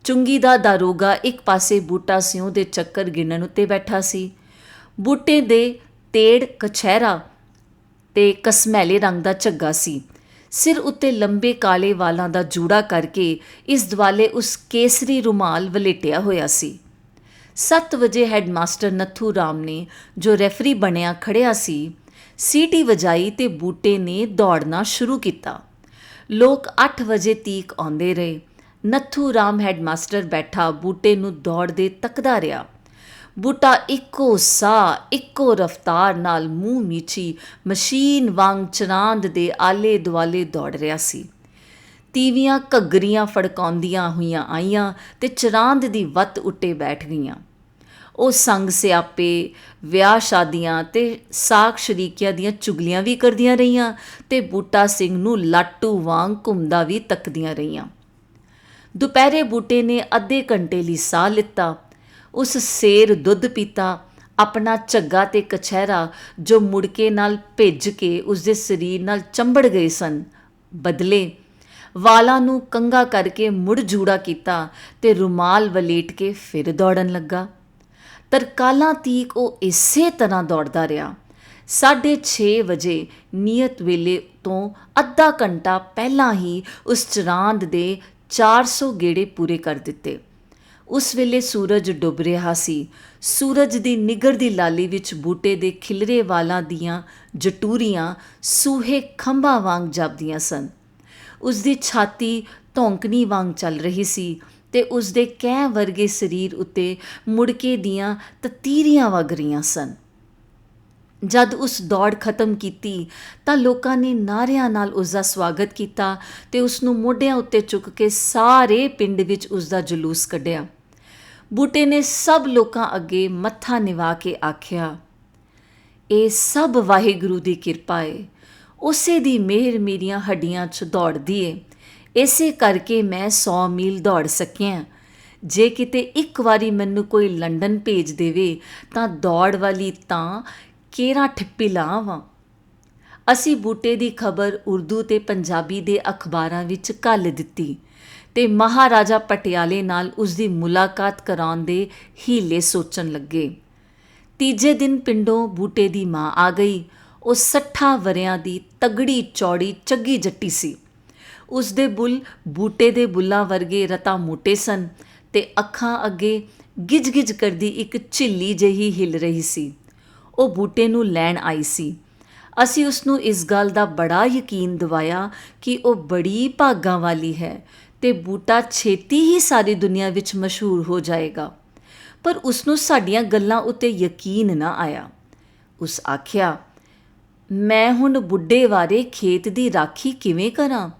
ਚੁੰਗੀ ਦਾ ਦਾਰੋਗਾ ਇੱਕ ਪਾਸੇ ਬੂਟਾ ਸਿਉ ਦੇ ਚੱਕਰ ਗਿਣਨ ਉੱਤੇ ਬੈਠਾ ਸੀ। ਬੂਟੇ ਦੇ ਤੇੜ ਕਛਹਿਰਾ ਤੇ ਕਸਮੈਲੇ ਰੰਗ ਦਾ ਝੱਗਾ ਸੀ। ਸਿਰ ਉੱਤੇ ਲੰਬੇ ਕਾਲੇ ਵਾਲਾਂ ਦਾ ਜੂੜਾ ਕਰਕੇ ਇਸ ਦੁਆਲੇ ਉਸ ਕੇਸਰੀ ਰੁਮਾਲ ਵਲੇਟਿਆ ਹੋਇਆ ਸੀ। 7 ਵਜੇ ਹੈਡਮਾਸਟਰ ਨੱਥੂ ਰਾਮ ਨੇ ਜੋ ਰੈਫਰੀ ਬਣਿਆ ਖੜਿਆ ਸੀ, ਸੀਟੀ ਵਜਾਈ ਤੇ ਬੂਟੇ ਨੇ ਦੌੜਨਾ ਸ਼ੁਰੂ ਕੀਤਾ। ਲੋਕ 8 ਵਜੇ ਤੀਕ ਆਉਂਦੇ ਰਹੇ। ਨੱਥੂ ਰਾਮ ਹੈਡਮਾਸਟਰ ਬੈਠਾ ਬੂਟੇ ਨੂੰ ਦੌੜਦੇ ਤੱਕਦਾ ਰਿਹਾ। ਬੂਟਾ ਇੱਕੋ ਸਾਹ, ਇੱਕੋ ਰਫ਼ਤਾਰ ਨਾਲ ਮੂੰਹ ਮੀਚੀ ਮਸ਼ੀਨ ਵਾਂਗ ਚਰਾਂਦ ਦੇ ਆਲੇ ਦੁਆਲੇ ਦੌੜ ਰਿਹਾ ਸੀ। ਤੀਵੀਆਂ ਘੱਗਰੀਆਂ ਫੜਕਾਉਂਦੀਆਂ ਹੋਈਆਂ ਆਈਆਂ ਤੇ ਚਰਾਂਦ ਦੀ ਵੱਤ ਉੱਤੇ ਬੈਠ ਗਈਆਂ। ਉਹ ਸੰਗ ਸਿਆਪੇ, ਵਿਆਹ ਸ਼ਾਦੀਆਂ ਤੇ ਸਾਖ ਸ਼ਰੀਕਿਆਂ ਦੀਆਂ ਚੁਗਲੀਆਂ ਵੀ ਕਰਦੀਆਂ ਰਹੀਆਂ ਤੇ ਬੂਟਾ ਸਿੰਘ ਨੂੰ ਲਾਟੂ ਵਾਂਗ ਘੁੰਮਦਾ ਵੀ ਤੱਕਦੀਆਂ ਰਹੀਆਂ। ਦੁਪਹਿਰੇ ਬੂਟੇ ਨੇ ਅੱਧੇ ਘੰਟੇ ਲਈ ਸਾਹ ਲਿੱਤਾ। ਉਸ ਸੇਰ ਦੁੱਧ ਪੀਤਾ, ਆਪਣਾ ਝੱਗਾ ਤੇ ਕਛਹਿਰਾ ਜੋ ਮੁੜਕੇ ਨਾਲ ਭਿੱਜ ਕੇ ਉਸ ਦੇ ਸਰੀਰ ਨਾਲ ਚੰਬੜ ਗਏ ਸਨ, ਬਦਲੇ ਵਾਲਾਂ ਨੂੰ ਕੰਗਾ ਕਰਕੇ ਮੁੜ ਜੂੜਾ ਕੀਤਾ ਤੇ ਰੁਮਾਲ ਵਲੇਟ ਕੇ ਫਿਰ ਦੌੜਨ ਲੱਗਾ। ਤਰਕਾਲਾਂ ਤੀਕ ਉਹ ਇਸੇ ਤਰ੍ਹਾਂ ਦੌੜਦਾ ਰਿਹਾ। 6:30 ਵਜੇ ਨਿਯਤ ਵੇਲੇ ਤੋਂ ਅੱਧਾ ਘੰਟਾ ਪਹਿਲਾਂ ਹੀ ਉਸ ਚਰਾਂਦ ਦੇ 400 ਗੇੜੇ ਪੂਰੇ ਕਰ ਦਿੱਤੇ। ਉਸ ਵੇਲੇ ਸੂਰਜ ਡੁੱਬ ਰਿਹਾ ਸੀ। ਸੂਰਜ ਦੀ ਨਿਗਰਦੀ ਲਾਲੀ ਵਿੱਚ ਬੂਟੇ ਦੇ ਖਿਲਰੇ ਵਾਲਾਂ ਦੀਆਂ ਜਟੂਰੀਆਂ ਸੂਹੇ ਖੰਭਾਂ ਵਾਂਗ ਜਾਪਦੀਆਂ ਸਨ। ਉਸ ਦੀ ਛਾਤੀ ਧੌਂਕਣੀ ਵਾਂਗ ਚੱਲ ਰਹੀ ਸੀ ਤੇ ਉਸ ਦੇ ਕਹਿ ਵਰਗੇ ਸਰੀਰ ਉੱਤੇ ਮੁੜਕੇ ਦੀਆਂ ਤਤੀਰੀਆਂ ਵਗ ਰਹੀਆਂ ਸਨ। ਜਦ ਉਸ ਦੌੜ ਖਤਮ ਕੀਤੀ ਤਾਂ ਲੋਕਾਂ ਨੇ ਨਾਰਿਆਂ ਨਾਲ ਉਸ ਦਾ ਸਵਾਗਤ ਕੀਤਾ ਤੇ ਉਸ ਨੂੰ ਮੋਢਿਆਂ ਉੱਤੇ ਚੁੱਕ ਕੇ ਸਾਰੇ ਪਿੰਡ ਵਿੱਚ ਉਸ ਦਾ ਜਲੂਸ ਕੱਢਿਆ। ਬੂਟੇ ਨੇ ਸਭ ਲੋਕਾਂ ਅੱਗੇ ਮੱਥਾ ਨਿਵਾ ਕੇ ਆਖਿਆ, ਇਹ ਸਭ ਵਾਹਿਗੁਰੂ ਦੀ ਕਿਰਪਾ ਏ। ਉਸੇ ਦੀ ਮਿਹਰ ਮੇਰੀਆਂ ਹੱਡੀਆਂ 'ਚ ਦੌੜਦੀ ਏ। ਇਸੇ ਕਰਕੇ ਮੈਂ 100 ਮੀਲ ਦੌੜ ਸਕਿਆ। ਜੇ ਕਿਤੇ ਇੱਕ ਵਾਰੀ ਮੈਨੂੰ ਕੋਈ ਲੰਡਨ ਭੇਜ ਦੇਵੇ, ਤਾਂ ਦੌੜ ਵਾਲੀ ਤਾਂ ਕੇਰਾ ਠਿੱਪੀ ਲਾਵਾਂ। ਅਸੀਂ ਬੂਟੇ ਦੀ ਖਬਰ ਉਰਦੂ ਤੇ ਪੰਜਾਬੀ ਦੇ ਅਖਬਾਰਾਂ ਵਿੱਚ ਕੱਲ ਦਿੱਤੀ। ਤੇ ਮਹਾਰਾਜਾ ਪਟਿਆਲੇ ਨਾਲ ਉਸ ਦੀ ਮੁਲਾਕਾਤ ਕਰਾਉਣ ਦੇ ਹੀਲੇ ਸੋਚਣ ਲੱਗੇ। ਤੀਜੇ ਦਿਨ ਪਿੰਡੋਂ ਬੂਟੇ ਦੀ ਮਾਂ ਆ ਗਈ। ਉਹ 60 ਵਰਿਆਂ ਦੀ ਤਗੜੀ ਚੌੜੀ ਚੱਗੀ ਜੱਟੀ ਸੀ। ਉਸ ਦੇ ਬੁੱਲ ਬੂਟੇ ਦੇ ਬੁੱਲਾਂ ਵਰਗੇ ਰਤਾ ਮੋਟੇ ਸਨ ਤੇ ਅੱਖਾਂ ਅੱਗੇ ਗਿਜ-ਗਿਜ ਕਰਦੀ ਇੱਕ ਝਿੱਲੀ ਜਿਹੀ ਹਿਲ ਰਹੀ ਸੀ। ਉਹ ਬੂਟੇ ਨੂੰ ਲੈਣ ਆਈ ਸੀ। ਅਸੀਂ ਉਸ ਨੂੰ ਇਸ ਗੱਲ ਦਾ ਬੜਾ ਯਕੀਨ ਦਿਵਾਇਆ ਕਿ ਉਹ ਬੜੀ ਭਾਗਾਂ ਵਾਲੀ ਹੈ। ਤੇ ਬੂਟਾ ਛੇਤੀ ਹੀ ਸਾਰੀ ਦੁਨੀਆ ਵਿੱਚ ਮਸ਼ਹੂਰ ਹੋ ਜਾਏਗਾ। ਪਰ ਉਸ ਨੂੰ ਸਾਡੀਆਂ ਗੱਲਾਂ ਉੱਤੇ ਯਕੀਨ ਨਾ ਆਇਆ। ਉਸ ਆਖਿਆ, ਮੈਂ ਹੁਣ ਬੁੱਢੇ ਵਾਰੇ ਖੇਤ ਦੀ ਰਾਖੀ ਕਿਵੇਂ ਕਰਾਂ?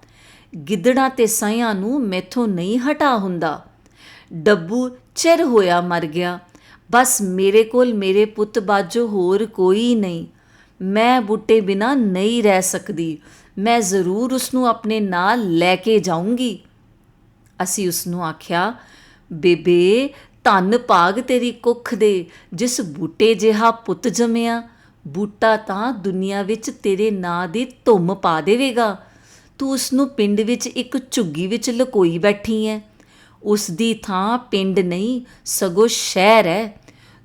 ਗਿੱਦੜਾਂ ਤੇ ਸਾਈਆਂ ਨੂੰ ਮੈਥੋਂ ਨਹੀਂ ਹਟਾ ਹੁੰਦਾ। ਡੱਬੂ ਚਿਰ ਹੋਇਆ ਮਰ ਗਿਆ। ਬਸ ਮੇਰੇ ਕੋਲ ਮੇਰੇ ਪੁੱਤ ਬਾਜੋ ਹੋਰ ਕੋਈ ਨਹੀਂ। ਮੈਂ ਬੁੱਟੇ ਬਿਨਾ ਨਹੀਂ ਰਹਿ ਸਕਦੀ। ਮੈਂ ਜ਼ਰੂਰ ਉਸ ਨੂੰ ਆਪਣੇ ਨਾਲ ਲੈ ਕੇ ਜਾਊਂਗੀ। ਅਸੀਂ ਉਸ ਨੂੰ ਆਖਿਆ, ਬੇਬੇ, ਧੰਨ ਭਾਗ ਤੇਰੀ ਕੁੱਖ ਦੇ, ਜਿਸ ਬੂਟੇ ਜਿਹਾ ਪੁੱਤ ਜੰਮਿਆ, ਬੂਟਾ ਤਾਂ ਦੁਨੀਆ ਵਿੱਚ ਤੇਰੇ ਨਾਂ ਦੀ ਧੁੰਮ ਪਾ ਦੇਵੇਗਾ। ਤੂੰ ਉਸ ਨੂੰ ਪਿੰਡ ਵਿੱਚ ਇੱਕ ਝੁੱਗੀ ਵਿੱਚ ਲਕੋਈ ਬੈਠੀ ਐ। ਉਸ ਦੀ ਥਾਂ ਪਿੰਡ ਨਹੀਂ, ਸਗੋਂ ਸ਼ਹਿਰ ਹੈ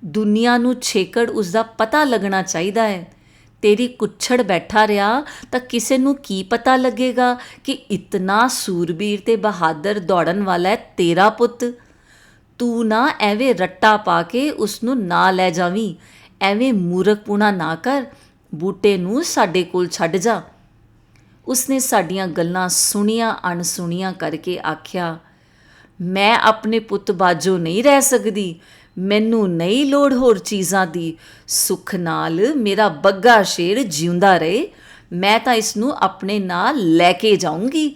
ਦੁਨੀਆ ਨੂੰ ਛੇਕੜ ਉਸ ਦਾ ਪਤਾ ਲੱਗਣਾ ਚਾਹੀਦਾ ਹੈ ਤੇਰੀ ਕੁੱਛੜ ਬੈਠਾ ਰਿਹਾ ਤਾਂ ਕਿਸੇ ਨੂੰ ਕੀ ਪਤਾ ਲੱਗੇਗਾ ਕਿ ਇਤਨਾ ਸੂਰਬੀਰ ਤੇ ਬਹਾਦਰ ਦੌੜਨ ਵਾਲਾ ਹੈ ਤੇਰਾ ਪੁੱਤ। ਤੂੰ ਨਾ ਐਵੇਂ ਰੱਟਾ ਪਾ ਕੇ ਉਸ ਨੂੰ ਨਾ ਲੈ ਜਾਵੀਂ। ਐਵੇਂ ਮੂਰਖਪੂਣਾ ਨਾ ਕਰ। ਬੂਟੇ ਨੂੰ ਸਾਡੇ ਕੋਲ ਛੱਡ ਜਾ। ਉਸਨੇ ਸਾਡੀਆਂ ਗੱਲਾਂ ਸੁਣੀਆਂ, ਅਣਸੁਣੀਆਂ ਕਰਕੇ ਆਖਿਆ, ਮੈਂ ਆਪਣੇ ਪੁੱਤ ਬਾਜੋ ਨਹੀਂ ਰਹਿ ਸਕਦੀ। ਮੈਨੂੰ ਨਹੀਂ ਲੋੜ ਹੋਰ ਚੀਜ਼ਾਂ ਦੀ। ਸੁੱਖ ਨਾਲ ਮੇਰਾ ਬੱਗਾ ਸ਼ੇਰ ਜਿਉਂਦਾ ਰਹੇ। ਮੈਂ ਤਾਂ ਇਸ ਨੂੰ ਆਪਣੇ ਨਾਲ ਲੈ ਕੇ ਜਾਊਂਗੀ।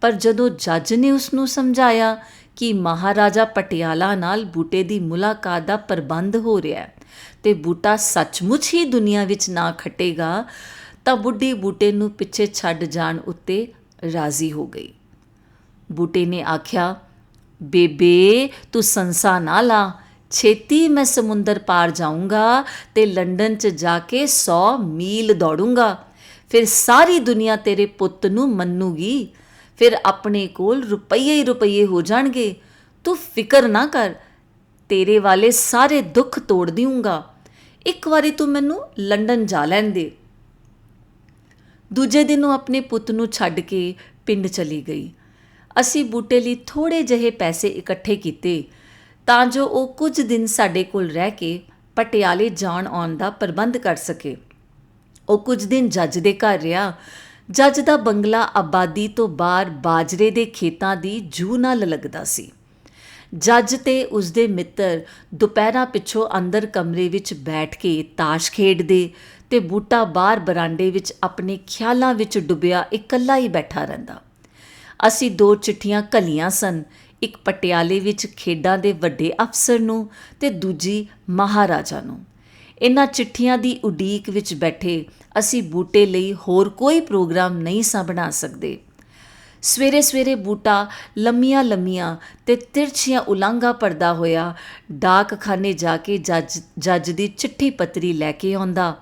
ਪਰ ਜਦੋਂ ਜੱਜ ਨੇ ਉਸ ਨੂੰ ਸਮਝਾਇਆ ਕਿ ਮਹਾਰਾਜਾ ਪਟਿਆਲਾ ਨਾਲ ਬੂਟੇ ਦੀ ਮੁਲਾਕਾਤ ਦਾ ਪ੍ਰਬੰਧ ਹੋ ਰਿਹਾ ਹੈ ਤੇ ਬੂਟਾ ਸੱਚਮੁੱਚ ਹੀ ਦੁਨੀਆ ਵਿੱਚ ਨਾ ਖਟੇਗਾ, ਤਾਂ ਬੁੱਢੀ ਬੂਟੇ ਨੂੰ ਪਿੱਛੇ ਛੱਡ ਜਾਣ ਉੱਤੇ ਰਾਜ਼ੀ ਹੋ ਗਈ। ਬੂਟੇ ਨੇ ਆਖਿਆ ਬੇਬੇ, ਤੂੰ ਸੰਸਾ ਨਾ ਲਾ। ਛੇਤੀ ਮੈਂ ਸਮੁੰਦਰ ਪਾਰ ਜਾਊਂਗਾ ਤੇ ਲੰਡਨ 'ਚ ਜਾ ਕੇ 100 ਮੀਲ ਦੌੜੂੰਗਾ। ਫਿਰ ਸਾਰੀ ਦੁਨੀਆ ਤੇਰੇ ਪੁੱਤ ਨੂੰ ਮੰਨੂਗੀ। ਫਿਰ ਆਪਣੇ ਕੋਲ ਰੁਪਈਏ ਹੀ ਰੁਪਈਏ ਹੋ ਜਾਣਗੇ। ਤੂੰ ਫਿਕਰ ਨਾ ਕਰ, ਤੇਰੇ ਵਾਲੇ ਸਾਰੇ ਦੁੱਖ ਤੋੜ ਦਿਉਂਗਾ ਇੱਕ ਵਾਰੀ ਤੂੰ ਮੈਨੂੰ ਲੰਡਨ ਜਾ ਲੈਣ ਦੇ। ਦੂਜੇ ਦਿਨ ਉਹ ਆਪਣੇ ਪੁੱਤ ਨੂੰ ਛੱਡ ਕੇ ਪਿੰਡ ਚਲੀ ਗਈ। ਅਸੀਂ ਬੂਟੇ ਲਈ ਥੋੜੇ ਜਿਹੇ ਪੈਸੇ ਇਕੱਠੇ ਕੀਤੇ ਤਾਂ ਜੋ ਉਹ ਕੁਝ ਦਿਨ ਸਾਡੇ ਕੋਲ ਰਹਿ ਕੇ ਪਟਿਆਲੇ ਜਾਣ ਆਉਣ ਦਾ ਪ੍ਰਬੰਧ ਕਰ ਸਕੇ। ਉਹ ਕੁਝ ਦਿਨ ਜੱਜ ਦੇ ਘਰ ਰਿਹਾ। ਜੱਜ ਦਾ ਬੰਗਲਾ ਆਬਾਦੀ ਤੋਂ ਬਾਹਰ ਬਾਜਰੇ ਦੇ ਖੇਤਾਂ ਦੀ ਜੂ ਨਾਲ ਲੱਗਦਾ ਸੀ। ਜੱਜ ਤੇ ਉਸ ਦੇ ਮਿੱਤਰ ਦੁਪਹਿਰਾਂ ਪਿੱਛੋਂ ਅੰਦਰ ਕਮਰੇ ਵਿੱਚ ਬੈਠ ਕੇ ਤਾਸ਼ ਖੇਡਦੇ ਤੇ ਬੂਟਾ ਬਾਹਰ ਬਰਾਂਡੇ ਵਿੱਚ ਆਪਣੇ ਖਿਆਲਾਂ ਵਿੱਚ ਡੁੱਬਿਆ ਇਕੱਲਾ ਹੀ ਬੈਠਾ ਰਹਿੰਦਾ। ਅਸੀਂ ਦੋ ਚਿੱਠੀਆਂ ਕਲੀਆਂ ਸਨ। ਇੱਕ ਪਟਿਆਲੇ ਵਿੱਚ ਖੇਡਾਂ ਦੇ ਵੱਡੇ ਅਫਸਰ ਨੂੰ ਤੇ ਦੂਜੀ ਮਹਾਰਾਜਾ ਨੂੰ। ਇਨ੍ਹਾਂ ਚਿੱਠੀਆਂ ਦੀ ਉਡੀਕ ਵਿੱਚ ਬੈਠੇ ਅਸੀਂ ਬੂਟੇ ਲਈ ਹੋਰ ਕੋਈ ਪ੍ਰੋਗਰਾਮ ਨਹੀਂ ਸਾਂ ਬਣਾ ਸਕਦੇ। ਸਵੇਰੇ ਸਵੇਰੇ ਬੂਟਾ ਲੰਮੀਆਂ ਲੰਮੀਆਂ ਤੇ ਤਿਰਛੀਆਂ ਉਲਾਂਗਾ ਪਰਦਾ ਹੋਇਆ ਡਾਕਖਾਨੇ ਜਾ ਕੇ ਜੱਜ ਜੱਜ ਦੀ ਚਿੱਠੀ ਪੱਤਰੀ ਲੈ ਕੇ ਆਉਂਦਾ।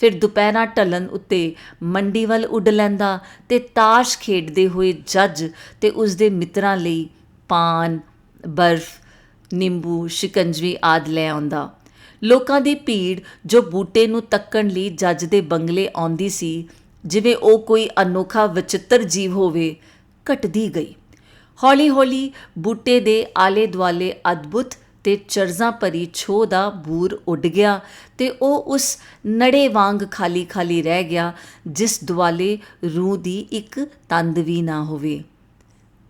ਫਿਰ ਦੁਪਹਿਰਾਂ ਢਲਣ ਉੱਤੇ ਮੰਡੀ ਵੱਲ ਉੱਡ ਲੈਂਦਾ ਤੇ ਤਾਸ਼ ਖੇਡਦੇ ਹੋਏ ਜੱਜ ਤੇ ਉਸ ਦੇ ਮਿੱਤਰਾਂ ਲਈ ਪਾਨ, ਬਰਫ਼, ਨਿੰਬੂ, ਸ਼ਿਕੰਜਵੀ ਆਦ ਲੈ ਆਉਂਦਾ। ਲੋਕਾਂ ਦੀ ਭੀੜ ਜੋ ਬੂਟੇ ਨੂੰ ਤੱਕਣ ਲਈ ਜੱਜ ਦੇ ਬੰਗਲੇ ਆਉਂਦੀ ਸੀ, ਜਿਵੇਂ ਉਹ ਕੋਈ ਅਨੋਖਾ ਵਿਚਿੱਤਰ ਜੀਵ ਹੋਵੇ, ਘਟਦੀ ਗਈ। ਹੌਲੀ-ਹੌਲੀ ਬੂਟੇ ਦੇ ਆਲੇ ਦੁਆਲੇ ਅਦਭੁਤ ਤੇ ਚਰਜ਼ਾਂ ਭਰੀ ਛੋ ਦਾ ਬੂਰ ਉੱਡ ਗਿਆ ਤੇ ਉਹ ਉਸ ਨੜੇ ਵਾਂਗ ਖਾਲੀ-ਖਾਲੀ ਰਹਿ ਗਿਆ, ਜਿਸ ਦੁਆਲੇ ਰੂਹ ਦੀ ਇੱਕ ਤੰਦ ਵੀ ਨਾ ਹੋਵੇ।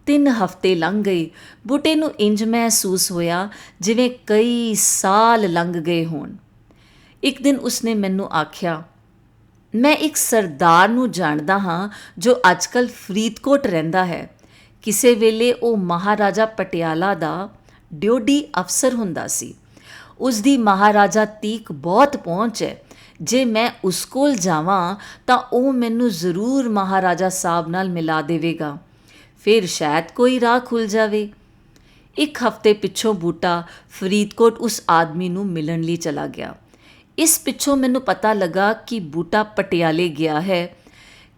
ਤਿੰਨ ਹਫ਼ਤੇ ਲੰਘ ਗਏ। ਬੂਟੇ ਨੂੰ ਇੰਜ ਮਹਿਸੂਸ ਹੋਇਆ ਜਿਵੇਂ ਕਈ ਸਾਲ ਲੰਘ ਗਏ ਹੋਣ। ਇੱਕ ਦਿਨ ਉਸਨੇ ਮੈਨੂੰ ਆਖਿਆ, ਮੈਂ ਇੱਕ ਸਰਦਾਰ ਨੂੰ ਜਾਣਦਾ ਹਾਂ ਜੋ ਅੱਜਕੱਲ ਫਰੀਦਕੋਟ ਰਹਿੰਦਾ ਹੈ। ਕਿਸੇ ਵੇਲੇ ਉਹ ਮਹਾਰਾਜਾ ਪਟਿਆਲਾ ਦਾ ਡਿਊਟੀ ਅਫਸਰ ਹੁੰਦਾ ਸੀ। ਉਸ ਦੀ ਮਹਾਰਾਜਾ ਤੀਕ ਬਹੁਤ ਪਹੁੰਚ ਹੈ। ਜੇ ਮੈਂ ਉਸ ਕੋਲ ਜਾਵਾਂ, ਤਾਂ ਉਹ ਮੈਨੂੰ ਜ਼ਰੂਰ ਮਹਾਰਾਜਾ ਸਾਹਿਬ ਨਾਲ ਮਿਲਾ ਦੇਵੇਗਾ। ਫਿਰ ਸ਼ਾਇਦ ਕੋਈ ਰਾਹ ਖੁੱਲ ਜਾਵੇ। ਇੱਕ ਹਫ਼ਤੇ ਪਿੱਛੋਂ ਬੂਟਾ ਫਰੀਦਕੋਟ ਉਸ ਆਦਮੀ ਨੂੰ ਮਿਲਣ ਲਈ ਚਲਾ ਗਿਆ। ਇਸ ਪਿੱਛੋਂ ਮੈਨੂੰ ਪਤਾ ਲੱਗਾ ਕਿ ਬੂਟਾ ਪਟਿਆਲੇ ਗਿਆ ਹੈ।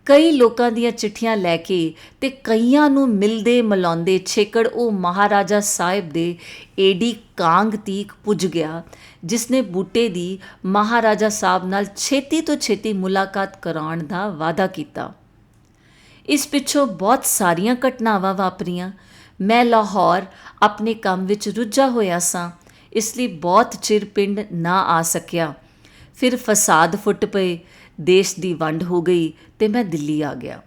ਕਈ ਲੋਕਾਂ ਦੀਆਂ ਚਿੱਠੀਆਂ ਲੈ ਕੇ ਤੇ ਕਈਆਂ ਨੂੰ ਮਿਲਦੇ ਮਲਾਉਂਦੇ ਛੇਕੜ ਉਹ ਮਹਾਰਾਜਾ ਸਾਹਿਬ ਦੇ ਏਡੀ ਕਾਂਗ ਤੀਕ ਪੁੱਜ ਗਿਆ ਜਿਸ ਨੇ ਬੂਟੇ ਦੀ ਮਹਾਰਾਜਾ ਸਾਹਿਬ ਨਾਲ ਛੇਤੀ ਤੋਂ ਛੇਤੀ ਮੁਲਾਕਾਤ ਕਰਾਉਣ ਦਾ ਵਾਅਦਾ ਕੀਤਾ। ਇਸ ਪਿੱਛੋਂ ਬਹੁਤ ਸਾਰੀਆਂ ਘਟਨਾਵਾਂ ਵਾਪਰੀਆਂ। ਮੈਂ ਲਾਹੌਰ ਆਪਣੇ ਕੰਮ ਵਿੱਚ ਰੁੱਝਾ ਹੋਇਆ ਸਾਂ, ਇਸ ਲਈ ਬਹੁਤ ਚਿਰ ਪਿੰਡ ਨਾ ਆ ਸਕਿਆ। ਫਿਰ ਫਸਾਦ ਫੁੱਟ ਪਏ ਦੇਸ਼ ਦੀ ਵੰਡ ਹੋ ਗਈ ਤੇ ਮੈਂ ਦਿੱਲੀ ਆ ਗਿਆ।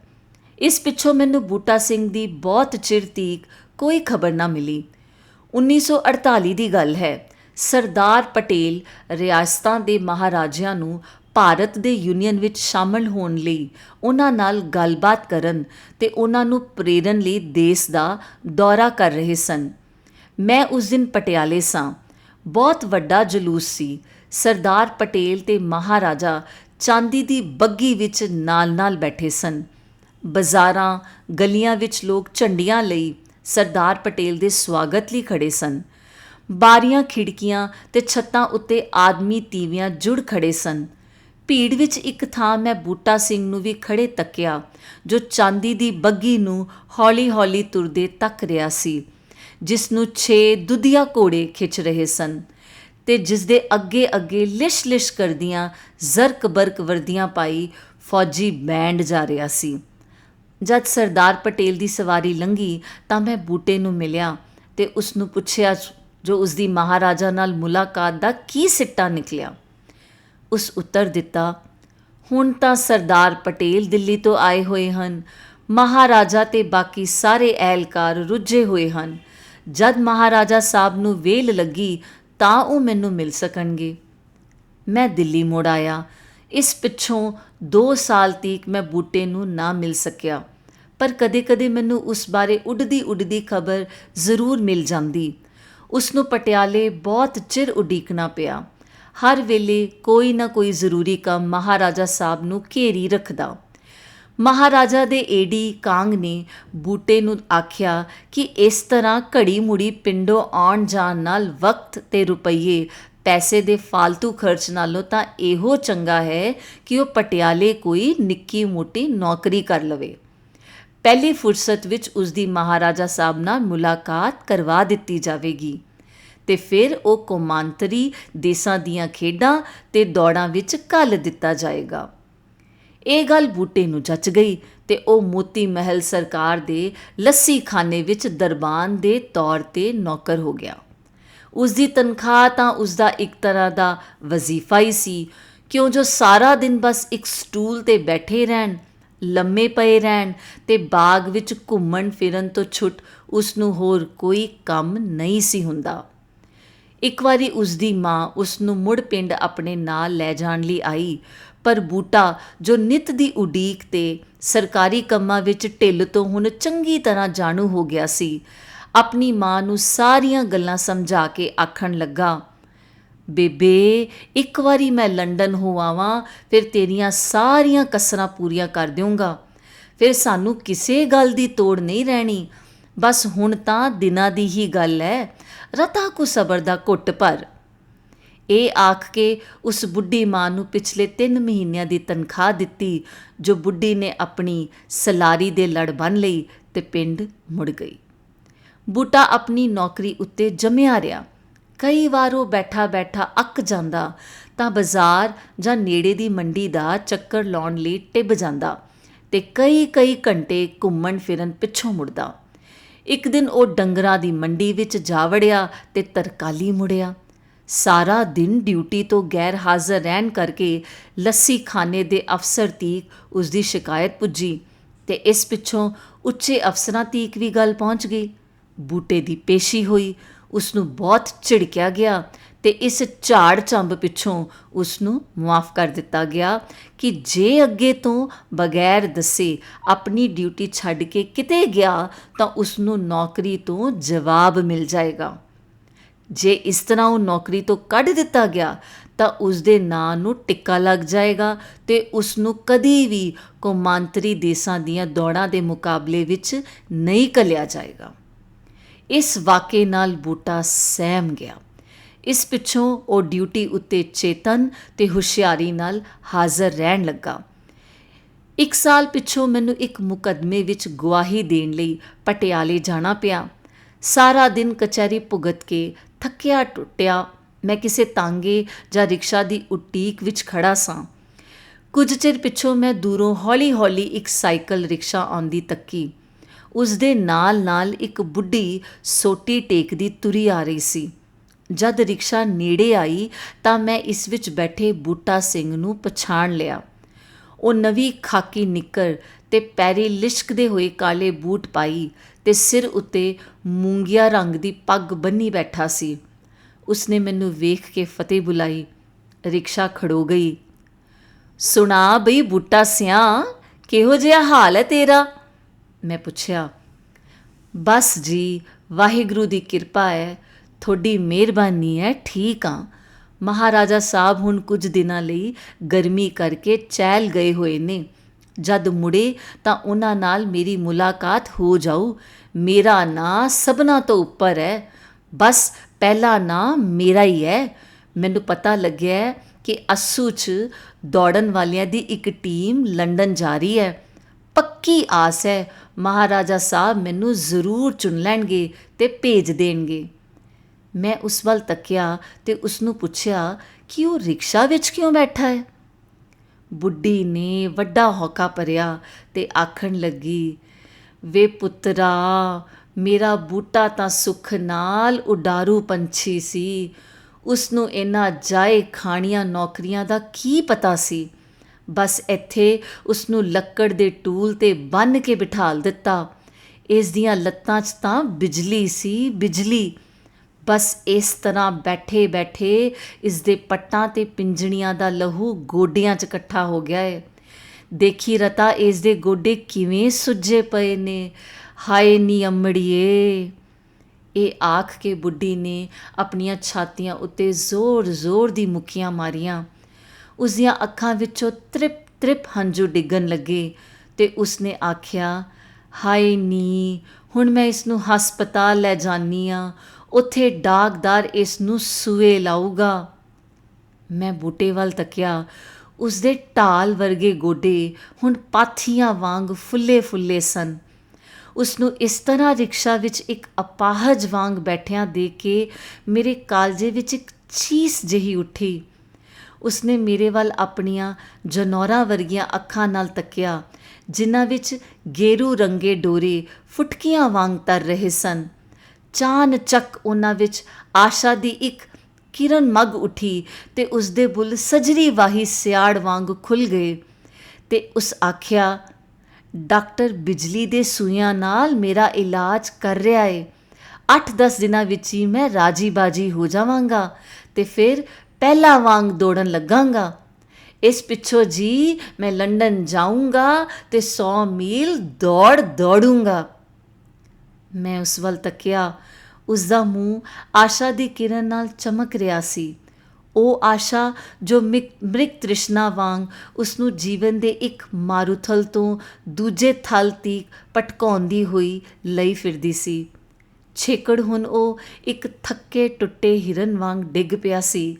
ਇਸ ਪਿੱਛੋਂ ਮੈਨੂੰ ਬੂਟਾ ਸਿੰਘ ਦੀ ਬਹੁਤ ਚਿਰ ਤੀਕ ਕੋਈ ਖਬਰ ਨਾ ਮਿਲੀ। 1948 ਦੀ ਗੱਲ ਹੈ, ਸਰਦਾਰ ਪਟੇਲ ਰਿਆਸਤਾਂ ਦੇ ਮਹਾਰਾਜਿਆਂ ਨੂੰ ਭਾਰਤ ਦੇ ਯੂਨੀਅਨ ਵਿੱਚ ਸ਼ਾਮਲ ਹੋਣ ਲਈ ਉਹਨਾਂ ਨਾਲ ਗੱਲਬਾਤ ਕਰਨ ਤੇ ਉਹਨਾਂ ਨੂੰ ਪ੍ਰੇਰਨ ਲਈ ਦੇਸ਼ ਦਾ ਦੌਰਾ ਕਰ ਰਹੇ ਸਨ। ਮੈਂ ਉਸ ਦਿਨ ਪਟਿਆਲੇ ਸਾਂ। ਬਹੁਤ ਵੱਡਾ ਜਲੂਸ ਸੀ। ਸਰਦਾਰ ਪਟੇਲ ਤੇ ਮਹਾਰਾਜਾ ਚਾਂਦੀ ਦੀ ਬੱਗੀ ਵਿੱਚ ਨਾਲ-ਨਾਲ ਬੈਠੇ ਸਨ। ਬਾਜ਼ਾਰਾਂ, ਗਲੀਆਂ ਵਿੱਚ ਲੋਕ ਝੰਡੀਆਂ ਲਈ ਸਰਦਾਰ ਪਟੇਲ ਦੇ ਸਵਾਗਤ ਲਈ ਖੜੇ ਸਨ। ਬਾਰੀਆਂ, ਖਿੜਕੀਆਂ ਤੇ ਛੱਤਾਂ ਉੱਤੇ ਆਦਮੀ ਤੀਵੀਆਂ ਜੁੜ ਖੜੇ ਸਨ। ਭੀੜ ਵਿੱਚ ਇੱਕ ਥਾਂ ਮੈਂ ਬੂਟਾ ਸਿੰਘ ਨੂੰ ਵੀ ਖੜੇ ਤੱਕਿਆ, ਜੋ ਚਾਂਦੀ ਦੀ ਬੱਗੀ ਨੂੰ ਹੌਲੀ-ਹੌਲੀ ਤੁਰਦੇ ਤੱਕ ਰਿਹਾ ਸੀ, ਜਿਸ ਨੂੰ 6 ਦੁਧੀਆ ਘੋੜੇ ਖਿੱਚ ਰਹੇ ਸਨ। ਤੇ ਜਿਸ ਦੇ ਅੱਗੇ-ਅੱਗੇ ਲਿਸ਼-ਲਿਸ਼ ਕਰਦੀਆਂ, ਜ਼ਰਕ-ਬਰਕ ਵਰਦੀਆਂ ਪਾਈ ਫੌਜੀ ਬੈਂਡ ਜਾ ਰਿਹਾ ਸੀ। ਜਦ ਸਰਦਾਰ ਪਟੇਲ ਦੀ ਸਵਾਰੀ ਲੰਘੀ ਤਾਂ ਮੈਂ ਬੂਟੇ ਨੂੰ ਮਿਲਿਆ ਤੇ ਉਸ ਨੂੰ ਪੁੱਛਿਆ ਜੋ ਉਸ ਦੀ ਮਹਾਰਾਜਾ ਨਾਲ ਮੁਲਾਕਾਤ ਦਾ ਕੀ ਸਿੱਟਾ ਨਿਕਲਿਆ। ਉਸ ਉੱਤਰ ਦਿੱਤਾ, ਹੁਣ ਤਾਂ ਸਰਦਾਰ ਪਟੇਲ ਦਿੱਲੀ ਤੋਂ ਆਏ ਹੋਏ ਹਨ। ਮਹਾਰਾਜਾ ਤੇ ਬਾਕੀ ਸਾਰੇ ਐਲਕਾਰ ਰੁੱਝੇ ਹੋਏ ਹਨ। ਜਦ ਮਹਾਰਾਜਾ ਸਾਹਿਬ ਨੂੰ ਵੇਲ ਲੱਗੀ ਤਾਂ ਉਹ ਮੈਨੂੰ ਮਿਲ ਸਕਣਗੇ। ਮੈਂ ਦਿੱਲੀ ਮੁੜ ਆਇਆ। ਇਸ ਪਿੱਛੋਂ 2 ਸਾਲ ਤੀਕ ਮੈਂ ਬੂਟੇ ਨੂੰ ਨਾ ਮਿਲ ਸਕਿਆ। ਪਰ ਕਦੇ-ਕਦੇ ਮੈਨੂੰ ਉਸ ਬਾਰੇ ਉੱਡਦੀ ਉੱਡਦੀ ਖਬਰ ਜ਼ਰੂਰ ਮਿਲ ਜਾਂਦੀ। ਉਸ ਨੂੰ ਪਟਿਆਲੇ ਬਹੁਤ ਚਿਰ ਉਡੀਕਣਾ ਪਿਆ। ਹਰ ਵੇਲੇ ਕੋਈ ਨਾ ਕੋਈ ਜ਼ਰੂਰੀ ਕੰਮ ਮਹਾਰਾਜਾ ਸਾਹਿਬ ਨੂੰ ਘੇਰੀ ਰੱਖਦਾ। ਮਹਾਰਾਜਾ ਦੇ ਏਡੀ ਕਾਂਗ ਨੇ ਬੂਟੇ ਨੂੰ ਆਖਿਆ ਕਿ ਇਸ ਤਰ੍ਹਾਂ ਘੜੀ ਮੁੜੀ ਪਿੰਡੋਂ ਆਉਣ ਜਾਣ ਨਾਲ ਵਕਤ ਤੇ ਰੁਪਈਏ, ਪੈਸੇ ਦੇ ਫालतू ਖਰਚ ਨਾਲੋਂ ਤਾਂ ਇਹੋ ਚੰਗਾ ਹੈ ਕਿ ਉਹ ਪਟਿਆਲੇ ਕੋਈ ਨਿੱਕੀ ਮੋਟੀ ਨੌਕਰੀ ਕਰ ਲਵੇ। ਪਹਿਲੀ ਫੁਰਸਤ ਵਿੱਚ ਉਸ ਦੀ ਮਹਾਰਾਜਾ ਸਾਹਿਬ ਨਾਲ ਮੁਲਾਕਾਤ ਕਰਵਾ ਦਿੱਤੀ ਜਾਵੇਗੀ ਤੇ ਫਿਰ ਉਹ ਕੌਮਾਂਤਰੀ ਦੇਸਾਂ ਦੀਆਂ ਖੇਡਾਂ ਤੇ ਦੌੜਾਂ ਵਿੱਚ ਘੱਲ ਦਿੱਤਾ ਜਾਏਗਾ। ਇਹ ਗੱਲ ਬੂਟੇ ਨੂੰ ਜੱਚ ਗਈ ਤੇ ਉਹ ਮੋਤੀ ਮਹਿਲ ਸਰਕਾਰ ਦੇ ਲੱਸੀ ਖਾਨੇ ਵਿੱਚ ਦਰਬਾਨ ਦੇ ਤੌਰ ਤੇ ਨੌਕਰ ਹੋ ਗਿਆ। ਉਸ ਦੀ ਤਨਖਾਹ ਤਾਂ ਉਸ ਦਾ ਇੱਕ ਤਰ੍ਹਾਂ ਦਾ ਵਜ਼ੀਫਾ ਹੀ ਸੀ। ਕਿਉਂ ਜੋ ਸਾਰਾ ਦਿਨ ਬਸ ਇੱਕ ਸਟੂਲ ਤੇ ਬੈਠੇ ਰਹਿਣ, ਲੰਮੇ ਪਏ ਰਹਿਣ ਤੇ ਬਾਗ ਵਿੱਚ ਘੁੰਮਣ ਫਿਰਨ ਤੋਂ ਛੁੱਟ ਉਸ ਨੂੰ ਹੋਰ ਕੋਈ ਕੰਮ ਨਹੀਂ ਸੀ ਹੁੰਦਾ। ਇੱਕ ਵਾਰੀ ਉਸ ਦੀ ਮਾਂ ਉਸ ਨੂੰ ਮੁੜ ਪਿੰਡ ਆਪਣੇ ਨਾਲ ਲੈ ਜਾਣ ਲਈ ਆਈ। ਪਰ ਬੂਟਾ ਜੋ ਨਿਤ ਦੀ ਉਡੀਕ ਤੇ ਸਰਕਾਰੀ ਕੰਮਾਂ ਵਿੱਚ ਢਿੱਲ ਤੋਂ ਹੁਣ ਚੰਗੀ ਤਰ੍ਹਾਂ ਜਾਣੂ ਹੋ ਗਿਆ ਸੀ। ਆਪਣੀ ਮਾਂ ਨੂੰ ਸਾਰੀਆਂ ਗੱਲਾਂ ਸਮਝਾ ਕੇ ਆਖਣ ਲੱਗਾ, ਬੇਬੇ, ਇੱਕ ਵਾਰੀ ਮੈਂ ਲੰਡਨ ਹੋ ਆਵਾਂ, ਫਿਰ ਤੇਰੀਆਂ ਸਾਰੀਆਂ ਕਸਰਾਂ ਪੂਰੀਆਂ ਕਰ ਦੇਵਾਂਗਾ ਫਿਰ ਸਾਨੂੰ ਕਿਸੇ ਗੱਲ ਦੀ ਤੋੜ ਨਹੀਂ ਰਹਿਣੀ। ਬਸ ਹੁਣ ਤਾਂ ਦਿਨਾਂ ਦੀ ਹੀ ਗੱਲ ਹੈ ਰਤਾ ਕੋ ਸਬਰ ਦਾ ਘੁੱਟ ਪਰ ਇਹ ਆਖ ਕੇ ਉਸ ਬੁੱਢੀ ਮਾਂ ਨੂੰ ਪਿਛਲੇ 3 ਮਹੀਨਿਆਂ ਦੀ ਤਨਖਾਹ ਦਿੱਤੀ, ਜੋ ਬੁੱਢੀ ਨੇ ਆਪਣੀ ਸਲਾਰੀ ਦੇ ਲੜ ਬੰਨ ਲਈ ਤੇ ਪਿੰਡ ਮੁੜ ਗਈ। ਬੂਟਾ ਆਪਣੀ ਨੌਕਰੀ ਉੱਤੇ ਜੰਮਿਆ ਰਿਹਾ। ਕਈ ਵਾਰ ਉਹ ਬੈਠਾ ਬੈਠਾ ਅੱਕ ਜਾਂਦਾ ਤਾਂ ਬਾਜ਼ਾਰ ਜਾਂ ਨੇੜੇ ਦੀ ਮੰਡੀ ਦਾ ਚੱਕਰ ਲਾਉਣ ਲਈ ਟਿੱਬ ਜਾਂਦਾ ਤੇ ਕਈ ਕਈ ਘੰਟੇ ਘੁੰਮਣ ਫਿਰਨ ਪਿੱਛੋਂ ਮੁੜਦਾ। ਇੱਕ ਦਿਨ ਉਹ ਡੰਗਰਾਂ ਦੀ ਮੰਡੀ ਵਿੱਚ ਜਾ ਵੜਿਆ ਤੇ ਤਰਕਾਲੀ ਮੁੜਿਆ। ਸਾਰਾ ਦਿਨ ਡਿਊਟੀ ਤੋਂ ਗੈਰ ਹਾਜ਼ਰ ਰਹਿਣ ਕਰਕੇ ਲੱਸੀ ਖਾਨੇ ਦੇ ਅਫਸਰ ਤੀਕ ਉਸ ਦੀ ਸ਼ਿਕਾਇਤ ਪੁੱਜੀ ਤੇ ਇਸ ਪਿੱਛੋਂ ਉੱਚੇ ਅਫਸਰਾਂ ਤੀਕ ਵੀ ਗੱਲ ਪਹੁੰਚ ਗਈ। ਬੂਟੇ ਦੀ ਪੇਸ਼ੀ ਹੋਈ ਉਸ ਨੂੰ ਬਹੁਤ ਝਿੜਕਿਆ ਗਿਆ ਤੇ ਇਸ ਝਾੜ ਚੰਬ ਪਿੱਛੋਂ ਉਸ ਨੂੰ ਮਾਫ ਕਰ ਦਿੱਤਾ ਗਿਆ ਕਿ ਜੇ ਅੱਗੇ ਤੋਂ ਬਗੈਰ ਦੱਸੇ ਆਪਣੀ ਡਿਊਟੀ ਛੱਡ ਕੇ ਕਿਤੇ ਗਿਆ ਤਾਂ ਉਸ ਨੂੰ ਨੌਕਰੀ ਤੋਂ ਜਵਾਬ ਮਿਲ ਜਾਏਗਾ। ਜੇ ਇਸ ਤਰ੍ਹਾਂ ਉਹ ਨੌਕਰੀ ਤੋਂ ਕੱਢ ਦਿੱਤਾ ਗਿਆ, ਤਾਂ ਉਸ ਦੇ ਨਾਂ ਨੂੰ ਟਿੱਕਾ ਲੱਗ ਜਾਏਗਾ ਤੇ ਉਸ ਨੂੰ ਕਦੀ ਵੀ ਕੌਮਾਂਤਰੀ ਦੇਸਾਂ ਦੀਆਂ ਦੌੜਾਂ ਦੇ ਮੁਕਾਬਲੇ ਵਿੱਚ ਨਹੀਂ ਕੱਲਿਆ ਜਾਏਗਾ। ਇਸ ਵਾਕੇ ਨਾਲ ਬੂਟਾ ਸਹਿਮ ਗਿਆ। ਇਸ ਪਿੱਛੋਂ ਉਹ ਡਿਊਟੀ ਉੱਤੇ ਚੇਤਨ ਤੇ ਹੁਸ਼ਿਆਰੀ ਨਾਲ ਹਾਜ਼ਰ ਰਹਿਣ ਲੱਗਾ। ਇੱਕ ਸਾਲ ਪਿੱਛੋਂ ਮੈਨੂੰ ਇੱਕ ਮੁਕਦਮੇ ਵਿੱਚ ਗਵਾਹੀ ਦੇਣ ਲਈ ਪਟਿਆਲੇ ਜਾਣਾ ਪਿਆ। ਸਾਰਾ ਦਿਨ ਕਚਹਿਰੀ ਭੁਗਤ ਕੇ ਥੱਕਿਆ ਟੁੱਟਿਆ, ਮੈਂ ਕਿਸੇ ਤਾਂਗੇ ਜਾਂ ਰਿਕਸ਼ਾ ਦੀ ਉਟੀਕ ਵਿੱਚ ਖੜਾ ਸਾਂ। ਕੁਝ ਚਿਰ ਪਿੱਛੋਂ ਮੈਂ ਦੂਰੋਂ ਹੌਲੀ-ਹੌਲੀ ਇੱਕ ਸਾਈਕਲ ਰਿਕਸ਼ਾ ਆਉਂਦੀ ਤੱਕੀ। ਉਸ ਦੇ ਨਾਲ-ਨਾਲ ਇੱਕ ਬੁੱਢੀ ਸੋਟੀ ਟੇਕਦੀ ਤੁਰੀ ਆ ਰਹੀ ਸੀ। ਜਦ ਰਿਕਸ਼ਾ ਨੇੜੇ ਆਈ ਤਾਂ ਮੈਂ ਇਸ ਵਿੱਚ ਬੈਠੇ ਬੂਟਾ ਸਿੰਘ ਨੂੰ ਪਛਾਣ ਲਿਆ। ਉਹ ਨਵੀਂ ਖਾਕੀ ਨਿੱਕਰ ਤੇ ਪੈਰੀ ਲਿਸ਼ਕਦੇ ਹੋਏ ਕਾਲੇ ਬੂਟ ਪਾਈ ਤੇ ਸਿਰ ਉੱਤੇ ਮੂੰਗੀਆ ਰੰਗ ਦੀ ਪੱਗ ਬੰਨੀ ਬੈਠਾ ਸੀ। ਉਸਨੇ ਮੈਨੂੰ ਵੇਖ ਕੇ ਫਤਿਹ ਬੁਲਾਈ। ਰਿਕਸ਼ਾ ਖੜੋ ਗਈ। ਸੁਣਾ ਬਈ ਬੂਟਾ ਸਿਆ, ਕਿਹੋ ਜਿਹਾ ਹਾਲ ਹੈ ਤੇਰਾ? ਮੈਂ ਪੁੱਛਿਆ। ਬਸ ਜੀ, ਵਾਹਿਗੁਰੂ ਦੀ ਕਿਰਪਾ ਹੈ। ਤੁਹਾਡੀ ਮਿਹਰਬਾਨੀ ਹੈ, ਠੀਕ ਆ ਮਹਾਰਾਜਾ ਸਾਹਿਬ ਹੁਣ ਕੁਝ ਦਿਨਾਂ ਲਈ ਗਰਮੀ ਕਰਕੇ ਚੈਲ ਗਏ ਹੋਏ ਨੇ। ਜਦ ਮੁੜੇ ਤਾਂ ਉਹਨਾਂ ਨਾਲ ਮੇਰੀ ਮੁਲਾਕਾਤ ਹੋ ਜਾਊ। ਮੇਰਾ ਨਾਂ ਸਭਨਾ ਤੋਂ ਉੱਪਰ ਹੈ। ਬਸ ਪਹਿਲਾ ਨਾਂ ਮੇਰਾ ਹੀ ਹੈ। ਮੈਨੂੰ ਪਤਾ ਲੱਗਿਆ ਕਿ ਅਸੂ 'ਚ ਦੌੜਨ ਵਾਲਿਆਂ ਦੀ ਇੱਕ ਟੀਮ ਲੰਡਨ ਜਾ ਰਹੀ ਹੈ। ਪੱਕੀ ਆਸ ਹੈ, ਮਹਾਰਾਜਾ ਸਾਹਿਬ ਮੈਨੂੰ ਜ਼ਰੂਰ ਚੁਣ ਲੈਣਗੇ ਤੇ ਭੇਜ ਦੇਣਗੇ। ਮੈਂ ਉਸ ਵੱਲ ਤੱਕਿਆ ਤੇ ਉਸ ਨੂੰ ਪੁੱਛਿਆ ਕਿ ਉਹ ਰਿਕਸ਼ਾ ਵਿੱਚ ਕਿਉਂ ਬੈਠਾ ਹੈ? ਬੁੱਢੀ ਨੇ ਵੱਡਾ ਹੌਕਾ ਭਰਿਆ ਤੇ ਆਖਣ ਲੱਗੀ, ਵੇ ਪੁੱਤਰਾ, ਮੇਰਾ ਬੂਟਾ ਤਾਂ ਸੁਖ ਨਾਲ ਉਡਾਰੂ ਪੰਛੀ ਸੀ। ਉਸ ਨੂੰ ਇਹਨਾਂ ਜਾਏ ਖਾਣੀਆਂ ਨੌਕਰੀਆਂ ਦਾ ਕੀ ਪਤਾ ਸੀ? ਬਸ ਇੱਥੇ ਉਸ ਨੂੰ ਲੱਕੜ ਦੇ ਟੂਲ ਤੇ ਬੰਨ ਕੇ ਬਿਠਾਲ ਦਿੱਤਾ। ਇਸ ਦੀਆਂ ਲੱਤਾਂ 'ਚ ਤਾਂ ਬਿਜਲੀ ਸੀ, ਬਿਜਲੀ। ਬਸ ਇਸ ਤਰ੍ਹਾਂ ਬੈਠੇ ਬੈਠੇ ਇਸ ਦੇ ਪੱਟਾਂ ਤੇ ਪਿੰਜਣੀਆਂ ਦਾ ਲਹੂ ਗੋਡਿਆਂ 'ਚ ਇਕੱਠਾ ਹੋ ਗਿਆ ਹੈ ਦੇਖੀ ਰਤਾ ਇਸ ਦੇ ਗੋਡੇ ਕਿਵੇਂ ਸੁੱਜੇ ਪਏ ਨੇ? ਹਾਏ ਨੀ ਅੰਮੜੀਏ। ਇਹ ਆਖ ਕੇ ਬੁੱਢੀ ਨੇ ਆਪਣੀਆਂ ਛਾਤੀਆਂ ਉੱਤੇ ਜ਼ੋਰ-ਜ਼ੋਰ ਦੀ ਮੁੱਕੀਆਂ ਮਾਰੀਆਂ। ਉਸ ਦੀਆਂ ਅੱਖਾਂ ਵਿੱਚੋਂ ਤ੍ਰਿਪ ਤ੍ਰਿਪ ਹੰਝੂ ਡਿੱਗਣ ਲੱਗੇ ਤੇ ਉਸਨੇ ਆਖਿਆ, ਹਾਏ ਨੀ, ਹੁਣ ਮੈਂ ਇਸ ਨੂੰ ਹਸਪਤਾਲ ਲੈ ਜਾਨੀ ਆ। ਉੱਥੇ ਡਾਕਦਾਰ ਇਸ ਨੂੰ ਸੂਏ ਲਾਊਗਾ। ਮੈਂ ਬੂਟੇ ਵੱਲ ਤੱਕਿਆ। ਉਸ ਦੇ ਢਾਲ ਵਰਗੇ ਗੋਡੇ ਹੁਣ ਪਾਥੀਆਂ ਵਾਂਗ ਫੁੱਲੇ-ਫੁੱਲੇ ਸਨ। ਉਸ ਨੂੰ ਇਸ ਤਰ੍ਹਾਂ ਰਿਕਸ਼ਾ ਵਿੱਚ ਇੱਕ ਅਪਾਹਜ ਵਾਂਗ ਬੈਠਿਆਂ ਦੇਖ ਕੇ ਮੇਰੇ ਕਾਲਜੇ ਵਿੱਚ ਇੱਕ ਚੀਸ ਜਿਹੀ ਉੱਠੀ। ਉਸਨੇ ਮੇਰੇ ਵੱਲ ਆਪਣੀਆਂ ਜਨੌਰਾ ਵਰਗੀਆਂ ਅੱਖਾਂ ਨਾਲ ਤੱਕਿਆ, ਜਿਨ੍ਹਾਂ ਵਿੱਚ ਗੇਰੂ ਰੰਗੇ ਡੋਰੇ ਫੁਟਕੀਆਂ ਵਾਂਗ ਤਰ ਰਹੇ ਸਨ। ਚਾਨਚੱਕ ਉਹਨਾਂ ਵਿੱਚ ਆਸ਼ਾ ਦੀ ਇੱਕ ਕਿਰਨ ਮਗ ਉਠੀ ਤੇ ਉਸ ਦੇ ਬੁੱਲ ਸਜਰੀ ਵਾਹੀ ਸਿਆੜ ਵਾਂਗ ਖੁੱਲ ਗਏ ਤੇ ਉਸ ਆਖਿਆ, ਡਾਕਟਰ ਬਿਜਲੀ ਦੇ ਸੂਈਆਂ ਨਾਲ ਮੇਰਾ ਇਲਾਜ ਕਰ ਰਿਹਾ ਏ। 8-10 ਦਿਨਾਂ ਵਿੱਚ ਹੀ ਮੈਂ ਰਾਜੀ ਬਾਜੀ ਹੋ ਜਾਵਾਂਗਾ ਤੇ ਫਿਰ ਪਹਿਲਾ ਵਾਂਗ ਦੌੜਨ ਲੱਗਾਂਗਾ। ਇਸ ਪਿੱਛੋਂ ਜੀ ਮੈਂ ਲੰਡਨ ਜਾਊਂਗਾ ਤੇ 100 ਮੀਲ ਦੌੜ ਦੌੜੂੰਗਾ। ਮੈਂ ਉਸ ਵੱਲ ਤੱਕਿਆ। ਉਸ ਦਾ ਮੂੰਹ ਆਸ਼ਾ ਦੀ ਕਿਰਨ ਨਾਲ ਚਮਕ ਰਿਹਾ ਸੀ। ਉਹ ਆਸ਼ਾ ਜੋ ਮ੍ਰਿਕ ਤ੍ਰਿਸ਼ਨਾ ਵਾਂਗ ਉਸ ਨੂੰ ਜੀਵਨ ਦੇ ਇੱਕ ਮਾਰੂਥਲ ਤੋਂ ਦੂਜੇ ਥਲ ਤੀਕ ਪਟਕਾਉਂਦੀ ਹੋਈ ਲਈ ਫਿਰਦੀ ਸੀ। ਛੇਕੜ ਹੁਣ ਉਹ ਇੱਕ ਥੱਕੇ ਟੁੱਟੇ ਹਿਰਨ ਵਾਂਗ ਡਿੱਗ ਪਿਆ ਸੀ।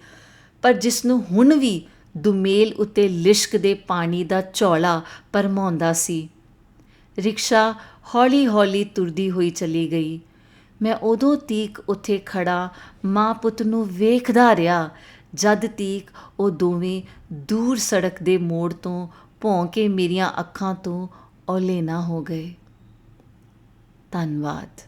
ਪਰ ਜਿਸ ਨੂੰ ਹੁਣ ਵੀ ਦੁਮੇਲ ਉਤੇ ਲਿਸ਼ਕ ਦੇ ਪਾਣੀ ਦਾ ਝੋਲਾ ਪਰਮਾਉਂਦਾ ਸੀ। ਰਿਕਸ਼ਾ ਹੌਲੀ-ਹੌਲੀ ਤੁਰਦੀ ਹੋਈ ਚਲੀ ਗਈ। ਮੈਂ ਉਦੋਂ ਤੀਕ ਉੱਥੇ ਖੜਾ ਮਾਂ ਪੁੱਤ ਨੂੰ ਵੇਖਦਾ ਰਿਹਾ, ਜਦ ਤੀਕ ਉਹ ਦੋਵੇਂ ਦੂਰ ਸੜਕ ਦੇ ਮੋੜ ਤੋਂ ਭੌਂ ਕੇ ਮੇਰੀਆਂ ਅੱਖਾਂ ਤੋਂ ਔਲੇ ਨਾ ਹੋ ਗਏ। ਧੰਨਵਾਦ।